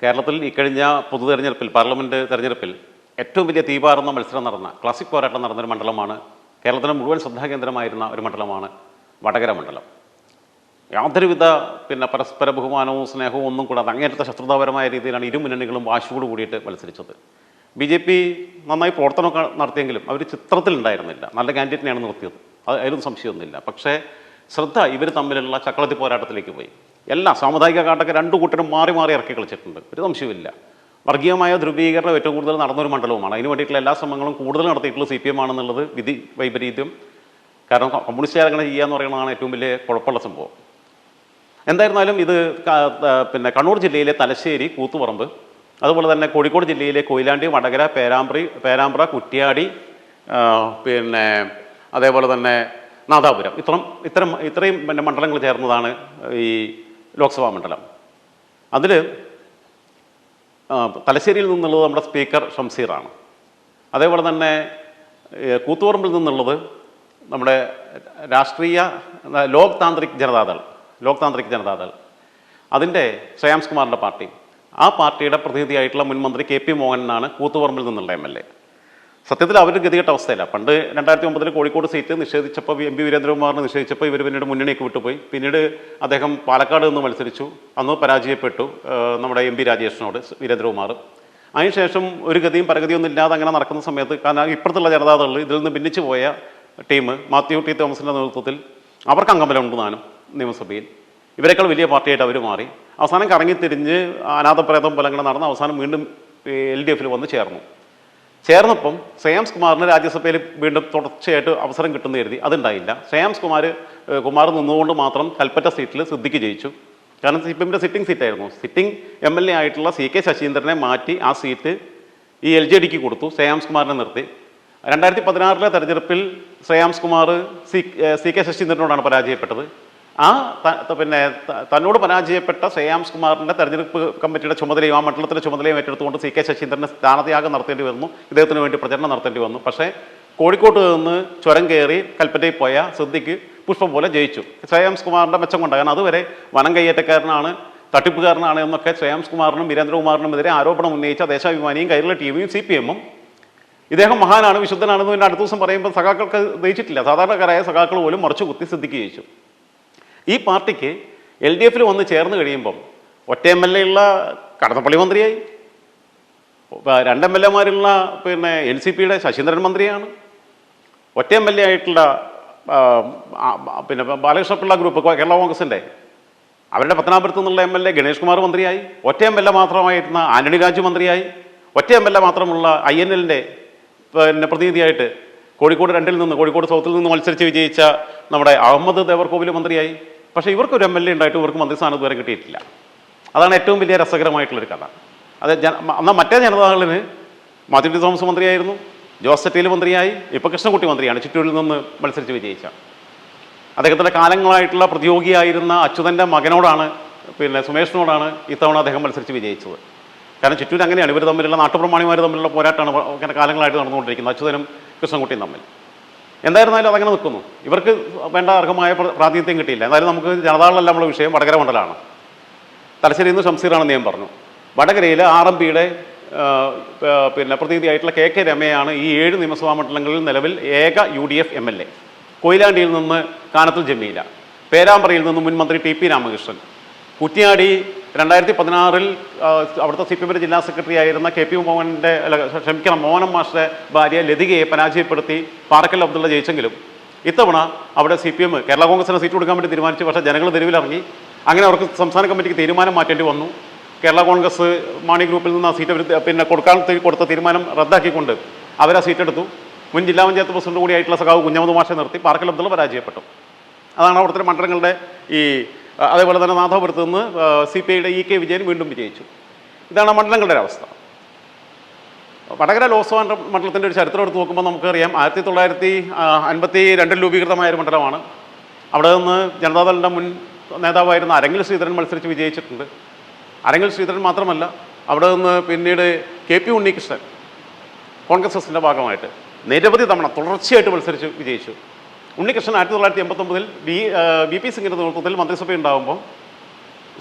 കേരളത്തിൽ ഇക്കഴിഞ്ഞ പൊതു തെരഞ്ഞെടുപ്പിൽ പാർലമെന്റ് തെരഞ്ഞെടുപ്പിൽ ഏറ്റവും വലിയ തീപാറുന്ന മത്സരം നടന്ന ക്ലാസിക് പോരാട്ടം നടന്നൊരു മണ്ഡലമാണ് കേരളത്തിലെ മുഴുവൻ ശ്രദ്ധാകേന്ദ്രമായിരുന്ന ഒരു മണ്ഡലമാണ് വടകര മണ്ഡലം. യാതൊരുവിധ പിന്നെ പരസ്പര ബഹുമാനവും സ്നേഹവും ഒന്നും കൂടാതെ അങ്ങേറ്റത്തെ ശത്രുതാപരമായ രീതിയിലാണ് ഇരു മുന്നണികളും വാശിയോട് കൂടിയിട്ട് മത്സരിച്ചത്. ബി ജെ പി നന്നായി പ്രവർത്തനമൊക്കെ നടത്തിയെങ്കിലും അവർ ചിത്രത്തിലുണ്ടായിരുന്നില്ല നല്ല കാൻഡിഡേറ്റിനെയാണ് നിർത്തിയത്. അത് അതിലൊന്നും സംശയമൊന്നുമില്ല. പക്ഷേ ശ്രദ്ധ ഇവർ തമ്മിലുള്ള ചക്കളത്തി പോരാട്ടത്തിലേക്ക് പോയി. എല്ലാ സാമുദായിക കാട്ടൊക്കെ രണ്ട് കൂട്ടരും മാറി മാറി ഇറക്കി കളിച്ചിട്ടുണ്ട്. ഒരു സംശയമില്ല വർഗീയമായ ധ്രുവീകരണം ഏറ്റവും കൂടുതൽ നടന്നൊരു മണ്ഡലവുമാണ്. അതിന് വേണ്ടിയിട്ടുള്ള എല്ലാ ശ്രമങ്ങളും കൂടുതൽ നടത്തിയിട്ടുള്ളത് സി പി എം ആണെന്നുള്ളത് വിധി വൈപരീത്യം. കാരണം കമ്മ്യൂണിസ്റ്റുകാർ അങ്ങനെ ചെയ്യാന്ന് പറയുന്നതാണ് ഏറ്റവും വലിയ കുഴപ്പമുള്ള സംഭവം. എന്തായിരുന്നാലും ഇത് പിന്നെ കണ്ണൂർ ജില്ലയിലെ തലശ്ശേരി കൂത്തുപറമ്പ് അതുപോലെ തന്നെ കോഴിക്കോട് ജില്ലയിലെ കൊയിലാണ്ടി വടകര പേരാമ്പ്രി പേരാമ്പ്ര കുറ്റ്യാടി പിന്നെ അതേപോലെ തന്നെ നാദാപുരം. ഇത്രയും ഇത്തരം ഇത്രയും പിന്നെ മണ്ഡലങ്ങൾ ചേർന്നതാണ് ഈ ലോക്സഭാ മണ്ഡലം. അതിൽ തലശ്ശേരിയിൽ നിന്നുള്ളത് നമ്മുടെ സ്പീക്കർ ഷംസീറാണ്. അതേപോലെ തന്നെ കൂത്തുപറമ്പിൽ നിന്നുള്ളത് നമ്മുടെ രാഷ്ട്രീയ ലോക് താന്ത്രിക് ജനതാദൾ ലോക് താന്ത്രിക് ജനതാദൾ. അതിന്റെ ശ്രേയാംസ് കുമാറിന്റെ പാർട്ടി. ആ പാർട്ടിയുടെ പ്രതിനിധിയായിട്ടുള്ള മുൻ മന്ത്രി കെ പി മോഹനാണ് കൂത്തുപറമ്പിൽ നിന്നുള്ള എം എൽ എ. സത്യത്തിൽ അവർ ഗതികെട്ട അവസ്ഥയില്ല. പണ്ട് രണ്ടായിരത്തി ഒമ്പതിൽ കോഴിക്കോട് സീറ്റ് നിഷേധിച്ചപ്പോൾ എം പി വീരേന്ദ്രകുമാറിന് നിഷേധിച്ചപ്പോൾ ഇവർ പിന്നീട് മുന്നണിയൊക്കെ വിട്ടുപോയി. പിന്നീട് അദ്ദേഹം പാലക്കാട് നിന്ന് മത്സരിച്ചു. അന്ന് പരാജയപ്പെട്ടു നമ്മുടെ എം പി രാജേഷിനോട് വീരേന്ദ്രകുമാർ. അതിനുശേഷം ഒരു ഗതിയും പരഗതിയൊന്നും ഇല്ലാതെ അങ്ങനെ നടക്കുന്ന സമയത്ത് കാരണം ഇപ്പുറത്തുള്ള ജനതാദൾ ഇതിൽ നിന്ന് ഭിന്നിച്ചു പോയ ടീം മാത്യു ടി തോമസിന്റെ നേതൃത്വത്തിൽ അവർക്ക് അംഗബലമുണ്ട് താനും നിയമസഭയിൽ. ഇവരെക്കാൾ വലിയ പാർട്ടിയായിട്ട് അവർ മാറി. അവസാനം കറങ്ങി കറങ്ങിത്തിരിഞ്ഞ് അനാഥപ്രേതം പോലെ അങ്ങനെ നടന്ന് അവസാനം വീണ്ടും എൽ ഡി എഫിൽ വന്ന് ചേർന്നു. ചേർന്നപ്പം ശ്രേയാംസ് കുമാറിന് രാജ്യസഭയിൽ വീണ്ടും തുടർച്ചയായിട്ട് അവസരം കിട്ടുന്ന കരുതി അതുണ്ടായില്ല. ശ്രേയാംസ് കുമാർ കുമാർ നിന്നുകൊണ്ട് മാത്രം കൽപ്പറ്റ സീറ്റിൽ സിദ്ധിക്ക് ജയിച്ചു. കാരണം സി പി എമ്മിന്റെ സിറ്റിംഗ് സീറ്റായിരുന്നു സിറ്റിംഗ് എം എൽ എ ആയിട്ടുള്ള സി കെ ശശീന്ദ്രനെ മാറ്റി ആ സീറ്റ് ഈ എൽ ജെ ഡിക്ക് കൊടുത്തു ശ്രേയാംസ് കുമാറിനെ നിർത്തി. രണ്ടായിരത്തി പതിനാറിലെ തെരഞ്ഞെടുപ്പിൽ Shreyams Kumar C C K ശശീന്ദ്രനോടാണ് പരാജയപ്പെട്ടത്. ആ പിന്നെ തന്നോട് പരാജയപ്പെട്ട ശ്രേയാംസ് കുമാറിന്റെ തെരഞ്ഞെടുപ്പ് കമ്മിറ്റിയുടെ ചുമതലയും ആ മണ്ഡലത്തിന്റെ ചുമതലയും ഏറ്റെടുത്തുകൊണ്ട് സി കെ ശശീന്ദ്രനെ സ്ഥാനത്യാഗം നടത്തേണ്ടി വന്നു ഇദ്ദേഹത്തിന് വേണ്ടി പ്രചരണം നടത്തേണ്ടി വന്നു. പക്ഷേ കോഴിക്കോട്ട് നിന്ന് ചുരം കയറി കൽപ്പറ്റയിൽ പോയ സിദ്ധിക്ക് പുഷ്പം പോലെ ജയിച്ചു. ശ്രേയാംസ് കുമാറിന്റെ മെച്ചം കൊണ്ട്. കാരണം അതുവരെ വനം കയ്യേറ്റക്കാരനാണ് തട്ടിപ്പുകാരനാണ് എന്നൊക്കെ ശ്രേയാംസ് കുമാറിനും വീരേന്ദ്രകുമാറിനുമെതിരെ ആരോപണം ഉന്നയിച്ച ദേശാഭിമാനിയും കൈരള ടീമും സി പി എമ്മും. ഇദ്ദേഹം മഹാനാണ് വിശുദ്ധനാണെന്ന് പിന്നെ അടുത്ത ദിവസം പറയുമ്പോൾ സഖാക്കൾക്ക് ജയിച്ചിട്ടില്ല സാധാരണക്കാരായ സഖാക്കൾ പോലും മറിച്ചു കുത്തി സിദ്ധിക്ക് ജയിച്ചു. ഈ പാർട്ടിക്ക് എൽ ഡി എഫിൽ വന്ന് ചേർന്ന് കഴിയുമ്പം ഒറ്റ എം എൽ എ ഉള്ള കടന്നപ്പള്ളി മന്ത്രിയായി. രണ്ട് എം എൽ എമാരുള്ള പിന്നെ എൻ സി പിയുടെ ശശീന്ദ്രൻ മന്ത്രിയാണ്. ഒറ്റ എം എൽ എ ആയിട്ടുള്ള പിന്നെ ബാലകൃഷ്ണപിള്ള ഗ്രൂപ്പ് കേരള കോൺഗ്രസിന്റെ അവരുടെ പത്തനാപുരത്ത് നിന്നുള്ള M L A Ganesh Kumar മന്ത്രിയായി. ഒറ്റ എം എൽ എ മാത്രമായിരുന്ന ആന്റണി രാജു മന്ത്രിയായി. ഒറ്റ എം എൽ എ മാത്രമുള്ള ഐ എൻ എല്ലിന്റെ പിന്നെ പ്രതിനിധിയായിട്ട് കോഴിക്കോട് രണ്ടിൽ നിന്ന് കോഴിക്കോട് സൗത്തിൽ നിന്ന് മത്സരിച്ച് വിജയിച്ച നമ്മുടെ അഹമ്മദ് ദേവർകോവിൽ മന്ത്രിയായി. പക്ഷേ ഇവർക്ക് ഒരു എം എൽ എ ഉണ്ടായിട്ട് ഇവർക്ക് മന്ത്രിസ്ഥാനം വരെ കിട്ടിയിട്ടില്ല. അതാണ് ഏറ്റവും വലിയ രസകരമായിട്ടുള്ളൊരു കഥ. അത് എന്നാൽ മറ്റേ ജനതാദളിന് മാത്യു തോമസ് മന്ത്രിയായിരുന്നു ജോസ് സെറ്റീൽ മന്ത്രിയായി ഇപ്പോൾ കൃഷ്ണൻകുട്ടി മന്ത്രിയാണ് ചിറ്റൂരിൽ നിന്ന് മത്സരിച്ച് വിജയിച്ച. അദ്ദേഹത്തിന്റെ കാലങ്ങളായിട്ടുള്ള പ്രതിയോഗിയായിരുന്ന അച്യുതന്റെ മകനോടാണ് പിന്നെ സുമേഷിനോടാണ് ഇത്തവണ അദ്ദേഹം മത്സരിച്ച് വിജയിച്ചത്. കാരണം ചുറ്റൂർ അങ്ങനെയാണ് ഇവർ തമ്മിലുള്ള നാട്ടുപ്രമാണിമാർ തമ്മിലുള്ള പോരാട്ടമാണ് കാലങ്ങളായിട്ട് നടന്നുകൊണ്ടിരിക്കുന്നത് അച്യുതനും കൃഷ്ണൻകുട്ടിയും തമ്മിൽ. എന്തായിരുന്നാലും അതങ്ങനെ നിൽക്കുന്നു. ഇവർക്ക് വേണ്ട അർഹമായ പ്ര- പ്രാതിനിധ്യം കിട്ടിയില്ല. എന്തായാലും നമുക്ക് ജനതാളല്ല നമ്മുടെ വിഷയം വടകര മണ്ഡലമാണ്. തലശ്ശേരിയിൽ നിന്ന് ഷംസീറാണെന്ന് ഞാൻ പറഞ്ഞു. വടകരയിൽ ആർ എം പിയുടെ പിന്നെ പ്രതിനിധിയായിട്ടുള്ള കെ കെ രമയാണ് ഈ ഏഴ് നിയമസഭാ മണ്ഡലങ്ങളിൽ നിലവിൽ ഏക U D F M L A. കൊയിലാണ്ടിയിൽ നിന്ന് കാനത്തിൽ ജമീല. പേരാമ്പ്രയിൽ നിന്ന് മുൻ മന്ത്രി ടി പി രാമകൃഷ്ണൻ. കുറ്റ്യാടി രണ്ടായിരത്തി പതിനാറിൽ അവിടുത്തെ സി പി എമ്മിന്റെ ജില്ലാ സെക്രട്ടറി ആയിരുന്ന കെ പി മോഹന്റെ ക്ഷമിക്കണം മോഹനം മാഷിന്റെ ഭാര്യ ലതികയെ പരാജയപ്പെടുത്തി പാറക്കൽ അബ്ദുള്ള ജയിച്ചെങ്കിലും ഇത്തവണ അവിടെ സി പി എം കേരള കോൺഗ്രസിന് സീറ്റ് കൊടുക്കാൻ വേണ്ടി തീരുമാനിച്ചു. പക്ഷേ ജനങ്ങൾ തെരുവിലിറങ്ങി. അങ്ങനെ അവർക്ക് സംസ്ഥാന കമ്മിറ്റിക്ക് തീരുമാനം മാറ്റേണ്ടി വന്നു. കേരള കോൺഗ്രസ് മാണി ഗ്രൂപ്പിൽ നിന്ന് ആ സീറ്റ് പിന്നെ കൊടുക്കാൻ കൊടുത്ത തീരുമാനം റദ്ദാക്കിക്കൊണ്ട് അവർ ആ സീറ്റ് എടുത്തു. മുൻ ജില്ലാ പഞ്ചായത്ത് പ്രസിഡന്റ് കൂടിയായിട്ടുള്ള സഖാവ് കുഞ്ഞമ്മദ് മാഷെ നിർത്തി. പാർക്കൽ അബ്ദുള്ള പരാജയപ്പെട്ടു. അതാണ് അവിടുത്തെ മണ്ഡലങ്ങളുടെ ഈ അതേപോലെ തന്നെ നാഥാപുരത്ത് നിന്ന് സി പി ഐയുടെ ഇ കെ വിജയൻ വീണ്ടും വിജയിച്ചു. ഇതാണ് മണ്ഡലങ്ങളുടെ അവസ്ഥ വടകര ലോക്സഭാ മണ്ഡലത്തിന്റെ ഒരു ചരിത്രം എടുത്ത് നോക്കുമ്പോൾ നമുക്കറിയാം ആയിരത്തി തൊള്ളായിരത്തി അൻപത്തി രണ്ടിൽ രൂപീകൃതമായ ഒരു മണ്ഡലമാണ്. അവിടെ നിന്ന് ജനതാദളിന്റെ മുൻ നേതാവായിരുന്ന അരങ്ങിൽ ശ്രീധരൻ മത്സരിച്ച് വിജയിച്ചിട്ടുണ്ട്. അരങ്ങിൽ ശ്രീധരൻ മാത്രമല്ല അവിടെ നിന്ന് പിന്നീട് കെ പി ഉണ്ണികൃഷ്ണൻ കോൺഗ്രസ് എസിന്റെ ഭാഗമായിട്ട് നിരവധി തവണ തുടർച്ചയായിട്ട് മത്സരിച്ച് വിജയിച്ചു. ഉണ്ണികൃഷ്ണൻ ആയിരത്തി തൊള്ളായിരത്തി എൺപത്തൊമ്പതിൽ ബി ബി പി സിംഗിന്റെ നേതൃത്വത്തിൽ മന്ത്രിസഭ ഉണ്ടാകുമ്പോൾ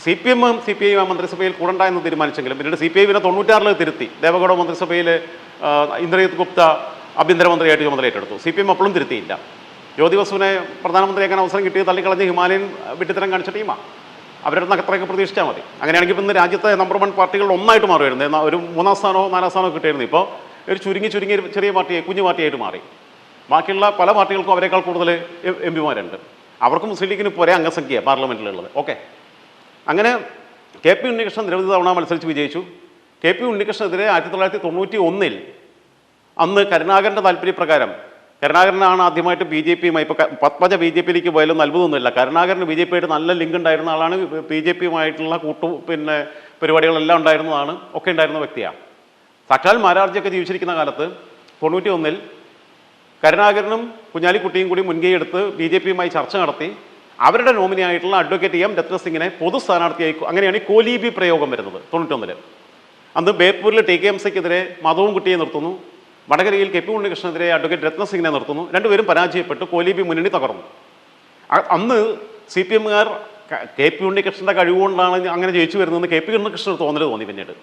സി പി എമ്മും സി പി ഐ മന്ത്രിസഭയിൽ കൂടണ്ട എന്ന് തീരുമാനിച്ചെങ്കിലും പിന്നീട് സി പി ഐ പിന്നെ തൊണ്ണൂറ്റാറിൽ തിരുത്തി ദേവഗൌഡ മന്ത്രിസഭയിൽ ആ, ഇന്ദ്രജിത് ഗുപ്ത ആഭ്യന്തരമന്ത്രിയായിട്ട് ചുമതല ഏറ്റെടുത്തു സി പി എം അപ്പോഴും തിരുത്തിയില്ല. ജ്യോതി ബസുവിനെ പ്രധാനമന്ത്രിയാക്കാൻ അവസരം കിട്ടിയ തള്ളിക്കളഞ്ഞ് ഹിമാലയൻ വിട്ടിത്തരം കാണിച്ച ടീമാണ് അവരുടെ അടുത്ത് അത്രയൊക്കെ പ്രതീക്ഷിച്ചാൽ മതി. അങ്ങനെയാണെങ്കിൽ ഇന്ന് രാജ്യത്തെ നമ്പർ വൺ പാർട്ടികൾ ഒന്നായിട്ട് മാറുമായിരുന്നു. ഒരു മൂന്നാം സ്ഥാനമോ നാലാം സ്ഥാനമോ കിട്ടിയിരുന്നു ഇപ്പോൾ ഒരു ചുരുങ്ങി ചുരുങ്ങി ചെറിയ പാർട്ടിയായി കുഞ്ഞു പാർട്ടിയായിട്ട് മാറി. ബാക്കിയുള്ള പല പാർട്ടികൾക്കും അവരെക്കാൾ കൂടുതൽ എം പിമാരുണ്ട്. അവർക്ക് മുസ്ലിം ലീഗിന് ഒരേ അംഗസംഖ്യ പാർലമെന്റിലുള്ളത് ഓക്കെ. അങ്ങനെ കെ പി ഉണ്ണികൃഷ്ണൻ നിരവധി തവണ മത്സരിച്ച് വിജയിച്ചു. കെ പി ഉണ്ണികൃഷ്ണനെതിരെ ആയിരത്തി തൊള്ളായിരത്തി തൊണ്ണൂറ്റി ഒന്നിൽ അന്ന് കരുണാകരന്റെ താല്പര്യപ്രകാരം കരുണാകരനാണ് ആദ്യമായിട്ട് ബി ജെ പിയുമായി ഇപ്പോൾ പത്മജ ബി ജെ പിയിലേക്ക് പോയാലും നൽകുന്നൊന്നുമില്ല കരുണാകരന് ബി ജെ പിയായിട്ട് നല്ല ലിങ്ക് ഉണ്ടായിരുന്ന ആളാണ് ബി ജെ പിയുമായിട്ടുള്ള കൂട്ടു പിന്നെ പരിപാടികളെല്ലാം ഉണ്ടായിരുന്നതാണ് ഒക്കെ ഉണ്ടായിരുന്ന വ്യക്തിയാണ്. സാക്ഷാൽ മാരാർജിയൊക്കെ ജീവിച്ചിരിക്കുന്ന കാലത്ത് തൊണ്ണൂറ്റി ഒന്നിൽ കരുണാകരനും കുഞ്ഞാലിക്കുട്ടിയും കൂടി മുൻകൈ എടുത്ത് ബി ജെ പിയുമായി ചർച്ച നടത്തി അവരുടെ നോമിനിയായിട്ടുള്ള അഡ്വക്കേറ്റ് എം രത്നസിംഗിനെ പൊതു സ്ഥാനാർത്ഥിയായി അങ്ങനെയാണ് ഈ കോലീബി പ്രയോഗം വരുന്നത് തൊണ്ണൂറ്റൊന്നിൽ. അന്ന് ബേപ്പൂരിൽ ടി കെ എം സിക്കെതിരെ മധവും കുട്ടിയെ നിർത്തുന്നു. വടകരയിൽ കെ പി ഉണ്ണികൃഷ്ണനെതിരെ അഡ്വക്കേറ്റ് രത്നസിംഗിനെ നിർത്തുന്നു. രണ്ടുപേരും പരാജയപ്പെട്ട് കോലീബി മുന്നണി തകർന്നു. അന്ന് സി പി എമ്മുകാർ കെ പി ഉണ്ണികൃഷ്ണന്റെ കഴിവുകൊണ്ടാണ് അങ്ങനെ ജയിച്ചു വരുന്നതെന്ന് കെ പി ഉണ്ണികൃഷ്ണൻ തോന്നൽ തോന്നി പിന്നീട്.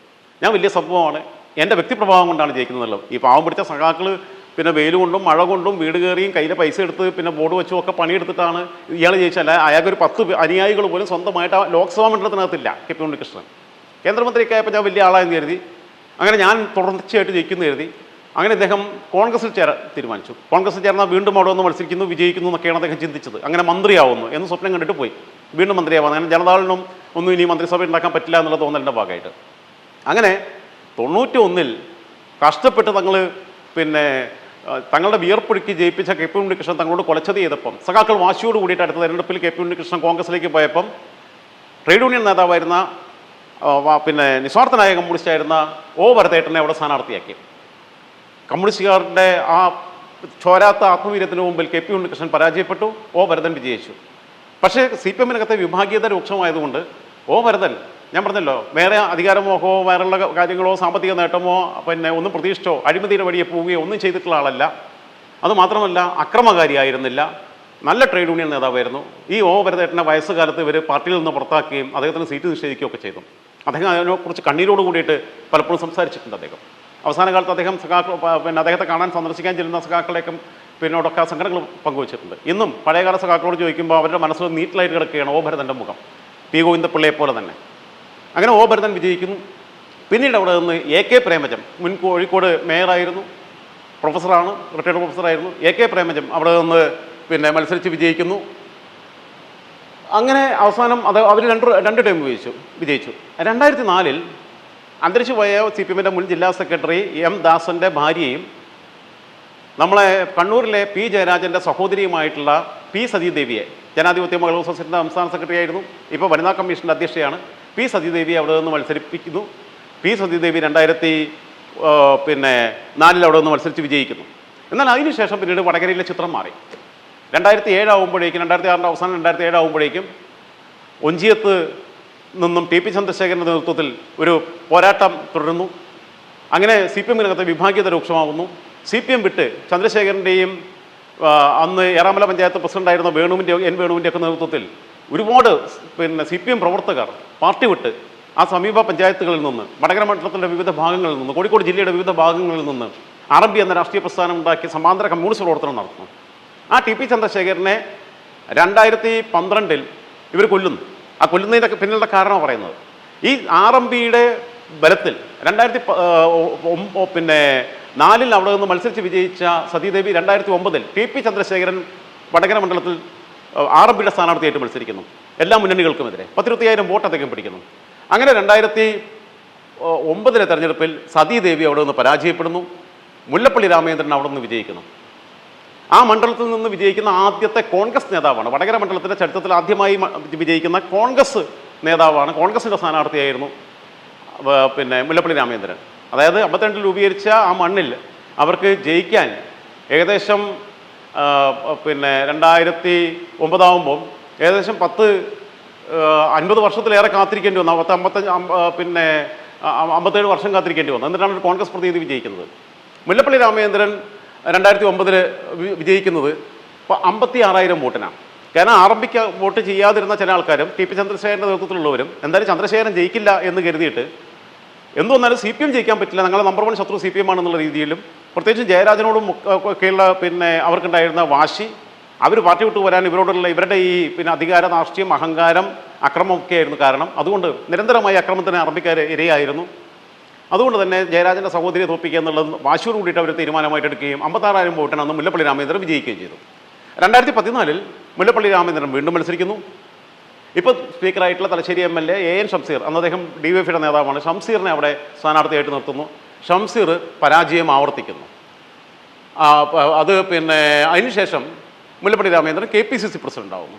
ഞാൻ വലിയ സംഭവമാണ് എന്റെ വ്യക്തിപ്രഭാവം കൊണ്ടാണ് ജയിക്കുന്നതല്ലോ ഈ പാവം പിടിച്ച സഖാക്കൾ പിന്നെ വെയിൽ കൊണ്ടും മഴ കൊണ്ടും വീട് കയറിയും കയ്യിലെ പൈസ എടുത്ത് പിന്നെ ബോർഡ് വെച്ചും ഒക്കെ പണിയെടുത്തിട്ടാണ് ഇയാൾ ജയിച്ചല്ല അയാൾക്ക് ഒരു പത്ത് അനുയായികൾ പോലും സ്വന്തമായിട്ട് ആ ലോക്സഭാ മണ്ഡലത്തിനകത്തില്ല കെ പി ഉണ്ണികൃഷ്ണൻ. കേന്ദ്രമന്ത്രിയൊക്കെ ആയപ്പോൾ ഞാൻ വലിയ ആളായെന്ന് കരുതി. അങ്ങനെ ഞാൻ തുടർച്ചയായിട്ട് ജയിക്കുന്നു കരുതി. അങ്ങനെ അദ്ദേഹം കോൺഗ്രസിൽ ചേരാൻ തീരുമാനിച്ചു. കോൺഗ്രസിൽ ചേർന്നാൽ വീണ്ടും അവിടെ വന്ന് മത്സരിക്കുന്നു വിജയിക്കുന്നു എന്നൊക്കെയാണ് അദ്ദേഹം ചിന്തിച്ചത്. അങ്ങനെ മന്ത്രിയാവുന്നു എന്ന് സ്വപ്നം കണ്ടിട്ട് പോയി. വീണ്ടും മന്ത്രിയാവുന്നു. അങ്ങനെ ജനതാളിനും ഒന്നും ഇനി മന്ത്രിസഭ ഉണ്ടാക്കാൻ പറ്റില്ല എന്നുള്ള തോന്നലിന്റെ ഭാഗമായിട്ട്. അങ്ങനെ തൊണ്ണൂറ്റി ഒന്നിൽ കഷ്ടപ്പെട്ട് തങ്ങൾ പിന്നെ തങ്ങളുടെ വിയർപ്പൊഴുക്കി ജയിപ്പിച്ച കെ പി ഉണ്ണികൃഷ്ണൻ തങ്ങളോട് കൊലച്ചത് ചെയ്തപ്പം സഖാക്കൾ വാശിയോട് കൂടിയിട്ട് അടുത്ത തെരഞ്ഞെടുപ്പിൽ കെ പി ഉണ്ണികൃഷ്ണൻ കോൺഗ്രസിലേക്ക് പോയപ്പം ട്രേഡ് യൂണിയൻ നേതാവായിരുന്ന പിന്നെ നിസ്വാർത്ഥനായ കമ്മ്യൂണിസ്റ്റായിരുന്ന ഓ ഭരതേട്ടനെ അവിടെ സ്ഥാനാർത്ഥിയാക്കി. കമ്മ്യൂണിസ്റ്റുകാരുടെ ആ ചോരാത്ത ആത്മവീര്യത്തിന് മുമ്പിൽ കെ പി ഉണ്ണികൃഷ്ണൻ പരാജയപ്പെട്ടു ഓ ഭരതൻ വിജയിച്ചു. പക്ഷേ സി പി എമ്മിനകത്തെ വിഭാഗീയത രൂക്ഷമായതുകൊണ്ട് ഓ ഭരതൻ ഞാൻ പറഞ്ഞല്ലോ വേറെ അധികാരമോഹമോ വേറെയുള്ള കാര്യങ്ങളോ സാമ്പത്തിക നേട്ടമോ പിന്നെ ഒന്നും പ്രതീക്ഷിച്ചോ അഴിമതിയുടെ വഴിയെ പോവുകയോ ഒന്നും ചെയ്തിട്ടുള്ള ആളല്ല. അതുമാത്രമല്ല അക്രമകാരിയായിരുന്നില്ല. നല്ല ട്രേഡ് യൂണിയൻ നേതാവായിരുന്നു. ഈ ഓ വരതേട്ടന്റെ വയസ്സുകാലത്ത് ഇവർ പാർട്ടിയിൽ നിന്ന് പുറത്താക്കുകയും അദ്ദേഹത്തിന് സീറ്റ് നിഷേധിക്കുകയും ഒക്കെ ചെയ്തു. അദ്ദേഹം അതിനെക്കുറിച്ച് കണ്ണീരോട് കൂടിയിട്ട് പലപ്പോഴും സംസാരിച്ചിട്ടുണ്ട് അദ്ദേഹം. അവസാന കാലത്ത് അദ്ദേഹം സഖാക്കൾ പിന്നെ അദ്ദേഹത്തെ കാണാൻ സന്ദർശിക്കാൻ ചെല്ലുന്ന സഖാക്കളെയൊക്കെ പിന്നോടൊക്കെ സങ്കടങ്ങൾ പങ്കുവച്ചിട്ടുണ്ട്. ഇന്നും പഴയകാല സഖാക്കളോട് ചോദിക്കുമ്പോൾ അവരുടെ മനസ്സിൽ നീറ്റിലായിട്ട് കിടക്കുകയാണ് ഓ ഭരതന്റെ മുഖം. പി ഗോവിന്ദപ്പിള്ളയെ പോലെ തന്നെ. അങ്ങനെ ഓ ഭരതൻ വിജയിക്കുന്നു. പിന്നീട് അവിടെ നിന്ന് എ കെ പ്രേമജം മുൻ കോഴിക്കോട് മേയറായിരുന്നു. പ്രൊഫസറാണ് റിട്ടയർഡ് പ്രൊഫസറായിരുന്നു. എ കെ പ്രേമജം അവിടെ നിന്ന് പിന്നെ മത്സരിച്ച് വിജയിക്കുന്നു. അങ്ങനെ അവസാനം അത് അവർ രണ്ട് രണ്ട് ടൈം വിജയിച്ചു വിജയിച്ചു. രണ്ടായിരത്തി നാലിൽ അന്തരിച്ചു പോയ സി പി എമ്മിന്റെ മുൻ ജില്ലാ സെക്രട്ടറി എം ദാസന്റെ ഭാര്യയും നമ്മളെ കണ്ണൂരിലെ പി ജയരാജന്റെ സഹോദരിയുമായിട്ടുള്ള പി സതീദേവിയെ ജനാധിപത്യ മഹിളാ സംസ്ഥാന സെക്രട്ടറി ആയിരുന്നു ഇപ്പോൾ വനിതാ കമ്മീഷന്റെ അധ്യക്ഷയാണ്. പി സതീദേവി അവിടെ നിന്ന് മത്സരിപ്പിക്കുന്നു. പി സതീദേവി രണ്ടായിരത്തി പിന്നെ നാലിൽ അവിടെ നിന്ന് മത്സരിച്ച് വിജയിക്കുന്നു. എന്നാൽ അതിനുശേഷം പിന്നീട് വടകരയിലെ ചിത്രം മാറി. രണ്ടായിരത്തി ഏഴാവുമ്പോഴേക്കും രണ്ടായിരത്തി ആറിന്റെ അവസാനം രണ്ടായിരത്തി ഏഴാവുമ്പോഴേക്കും ഒഞ്ചിയത്ത് നിന്നും ടി പി ചന്ദ്രശേഖരന്റെ നേതൃത്വത്തിൽ ഒരു പോരാട്ടം തുടരുന്നു. അങ്ങനെ സി പി എമ്മിനകത്ത് വിഭാഗീയത രൂക്ഷമാവുന്നു. സി പി എം വിട്ട് ചന്ദ്രശേഖരന്റെയും അന്ന് ഏറാമല പഞ്ചായത്ത് പ്രസിഡന്റായിരുന്ന വേണുവിന്റെ എൻ വേണുവിന്റെ ഒക്കെ നേതൃത്വത്തിൽ ഒരുപാട് പിന്നെ സി പി എം പ്രവർത്തകർ പാർട്ടി വിട്ട് ആ സമീപ പഞ്ചായത്തുകളിൽ നിന്ന് വടകര മണ്ഡലത്തിന്റെ വിവിധ ഭാഗങ്ങളിൽ നിന്ന് കോഴിക്കോട് ജില്ലയുടെ വിവിധ ഭാഗങ്ങളിൽ നിന്ന് അറബി എന്ന രാഷ്ട്രീയ പ്രസ്ഥാനം ഉണ്ടാക്കി സമാന്തര കമ്മ്യൂണിസ്റ്റ് പ്രവർത്തനം നടത്തുന്നു. ആ ടി പി ചന്ദ്രശേഖരനെ രണ്ടായിരത്തി പന്ത്രണ്ടിൽ ഇവർ കൊല്ലുന്നു. ആ കൊല്ലുന്നതിന്റെ പിന്നിലുള്ള കാരണം പറയുന്നത്. ഈ ആർ എം പിയുടെ ബലത്തിൽ രണ്ടായിരത്തി പിന്നെ നാലിൽ അവിടെ നിന്ന് മത്സരിച്ച് വിജയിച്ച സതീദേവി രണ്ടായിരത്തി ഒമ്പതിൽ ടി പി ചന്ദ്രശേഖരൻ വടകര മണ്ഡലത്തിൽ ആർ എം പിയുടെ സ്ഥാനാർത്ഥിയായിട്ട് മത്സരിക്കുന്നു. എല്ലാ മുന്നണികൾക്കുമെതിരെ പത്തിരുപത്തിയായിരം വോട്ട് അദ്ദേഹം പിടിക്കുന്നു. അങ്ങനെ രണ്ടായിരത്തി ഒമ്പതിലെ തെരഞ്ഞെടുപ്പിൽ സതീദേവി അവിടെ നിന്ന് പരാജയപ്പെടുന്നു. മുല്ലപ്പള്ളി രാമചന്ദ്രൻ അവിടെ നിന്ന് വിജയിക്കുന്നു. ആ മണ്ഡലത്തിൽ നിന്ന് വിജയിക്കുന്ന ആദ്യത്തെ കോൺഗ്രസ് നേതാവാണ്. വടകര മണ്ഡലത്തിന്റെ ചരിത്രത്തിൽ ആദ്യമായി വിജയിക്കുന്ന കോൺഗ്രസ് നേതാവാണ്. കോൺഗ്രസിന്റെ സ്ഥാനാർത്ഥിയായിരുന്നു പിന്നെ മുല്ലപ്പള്ളി രാമചന്ദ്രൻ. അതായത് അമ്പത്തിരണ്ടിൽ രൂപീകരിച്ച ആ മണ്ണിൽ അവർക്ക് ജയിക്കാൻ ഏകദേശം പിന്നെ രണ്ടായിരത്തി ഒമ്പതാവുമ്പം ഏകദേശം പത്ത് അൻപത് വർഷത്തിലേറെ കാത്തിരിക്കേണ്ടി വന്നു. പത്ത് അമ്പത്തഞ്ച് പിന്നെ അമ്പത്തേഴ് വർഷം കാത്തിരിക്കേണ്ടി വന്നു. എന്നിട്ടാണ് കോൺഗ്രസ് പ്രതിനിധി വിജയിക്കുന്നത്. മുല്ലപ്പള്ളി രാമചന്ദ്രൻ രണ്ടായിരത്തി ഒമ്പതിൽ വിജയിക്കുന്നത് ഇപ്പോൾ അമ്പത്തി ആറായിരം വോട്ടിനാണ്. കാരണം ആരംഭിക്ക വോട്ട് ചെയ്യാതിരുന്ന ചില ആൾക്കാരും ടി പി ചന്ദ്രശേഖരന്റെ നേതൃത്വത്തിലുള്ളവരും എന്തായാലും ചന്ദ്രശേഖരൻ ജയിക്കില്ല എന്ന് കരുതിയിട്ട് എന്തു വന്നാലും സി പി എം ജയിക്കാൻ പറ്റില്ല. ഞങ്ങളുടെ നമ്പർ വൺ ശത്രു സി പി എം ആണെന്നുള്ള രീതിയിലും പ്രത്യേകിച്ച് ജയരാജനോടും ഒക്കെ- ഒക്കെയുള്ള പിന്നെ അവർക്കുണ്ടായിരുന്ന വാശി അവർ പാർട്ടി വിട്ടു വരാൻ ഇവരോടുള്ള ഇവരുടെ ഈ പിന്നെ അധികാര രാഷ്ട്രീയം അഹങ്കാരം അക്രമമൊക്കെ ആയിരുന്നു കാരണം. അതുകൊണ്ട് നിരന്തരമായി അക്രമത്തിന് അറബിക്കാർ ഇരയായിരുന്നു. അതുകൊണ്ട് തന്നെ ജയരാജന്റെ സഹോദരിയെ തോപ്പിക്കുക എന്നുള്ളത് വാശിയോട് കൂടിയിട്ട് അവർ തീരുമാനമായിട്ട് എടുക്കുകയും അമ്പത്താറായിരം വോട്ടിന് മുല്ലപ്പള്ളി രാമചന്ദ്രൻ വിജയിക്കുകയും ചെയ്തു. രണ്ടായിരത്തി പതിനാലിൽ മുല്ലപ്പള്ളി രാമചന്ദ്രൻ വീണ്ടും മത്സരിക്കുന്നു. ഇപ്പോൾ സ്പീക്കറായിട്ടുള്ള Thalassery M L A N Shamseer അന്ന് അദ്ദേഹം ഡി വൈ എഫിയുടെ നേതാവാണ് ഷംസീറിനെ അവിടെ സ്ഥാനാർത്ഥിയായിട്ട് നിർത്തുന്നു. ഷംസീർ പരാജയം ആവർത്തിക്കുന്നു. അത് പിന്നെ അതിനുശേഷം Mullappally Ramachandran K P C C president ആവുന്നു.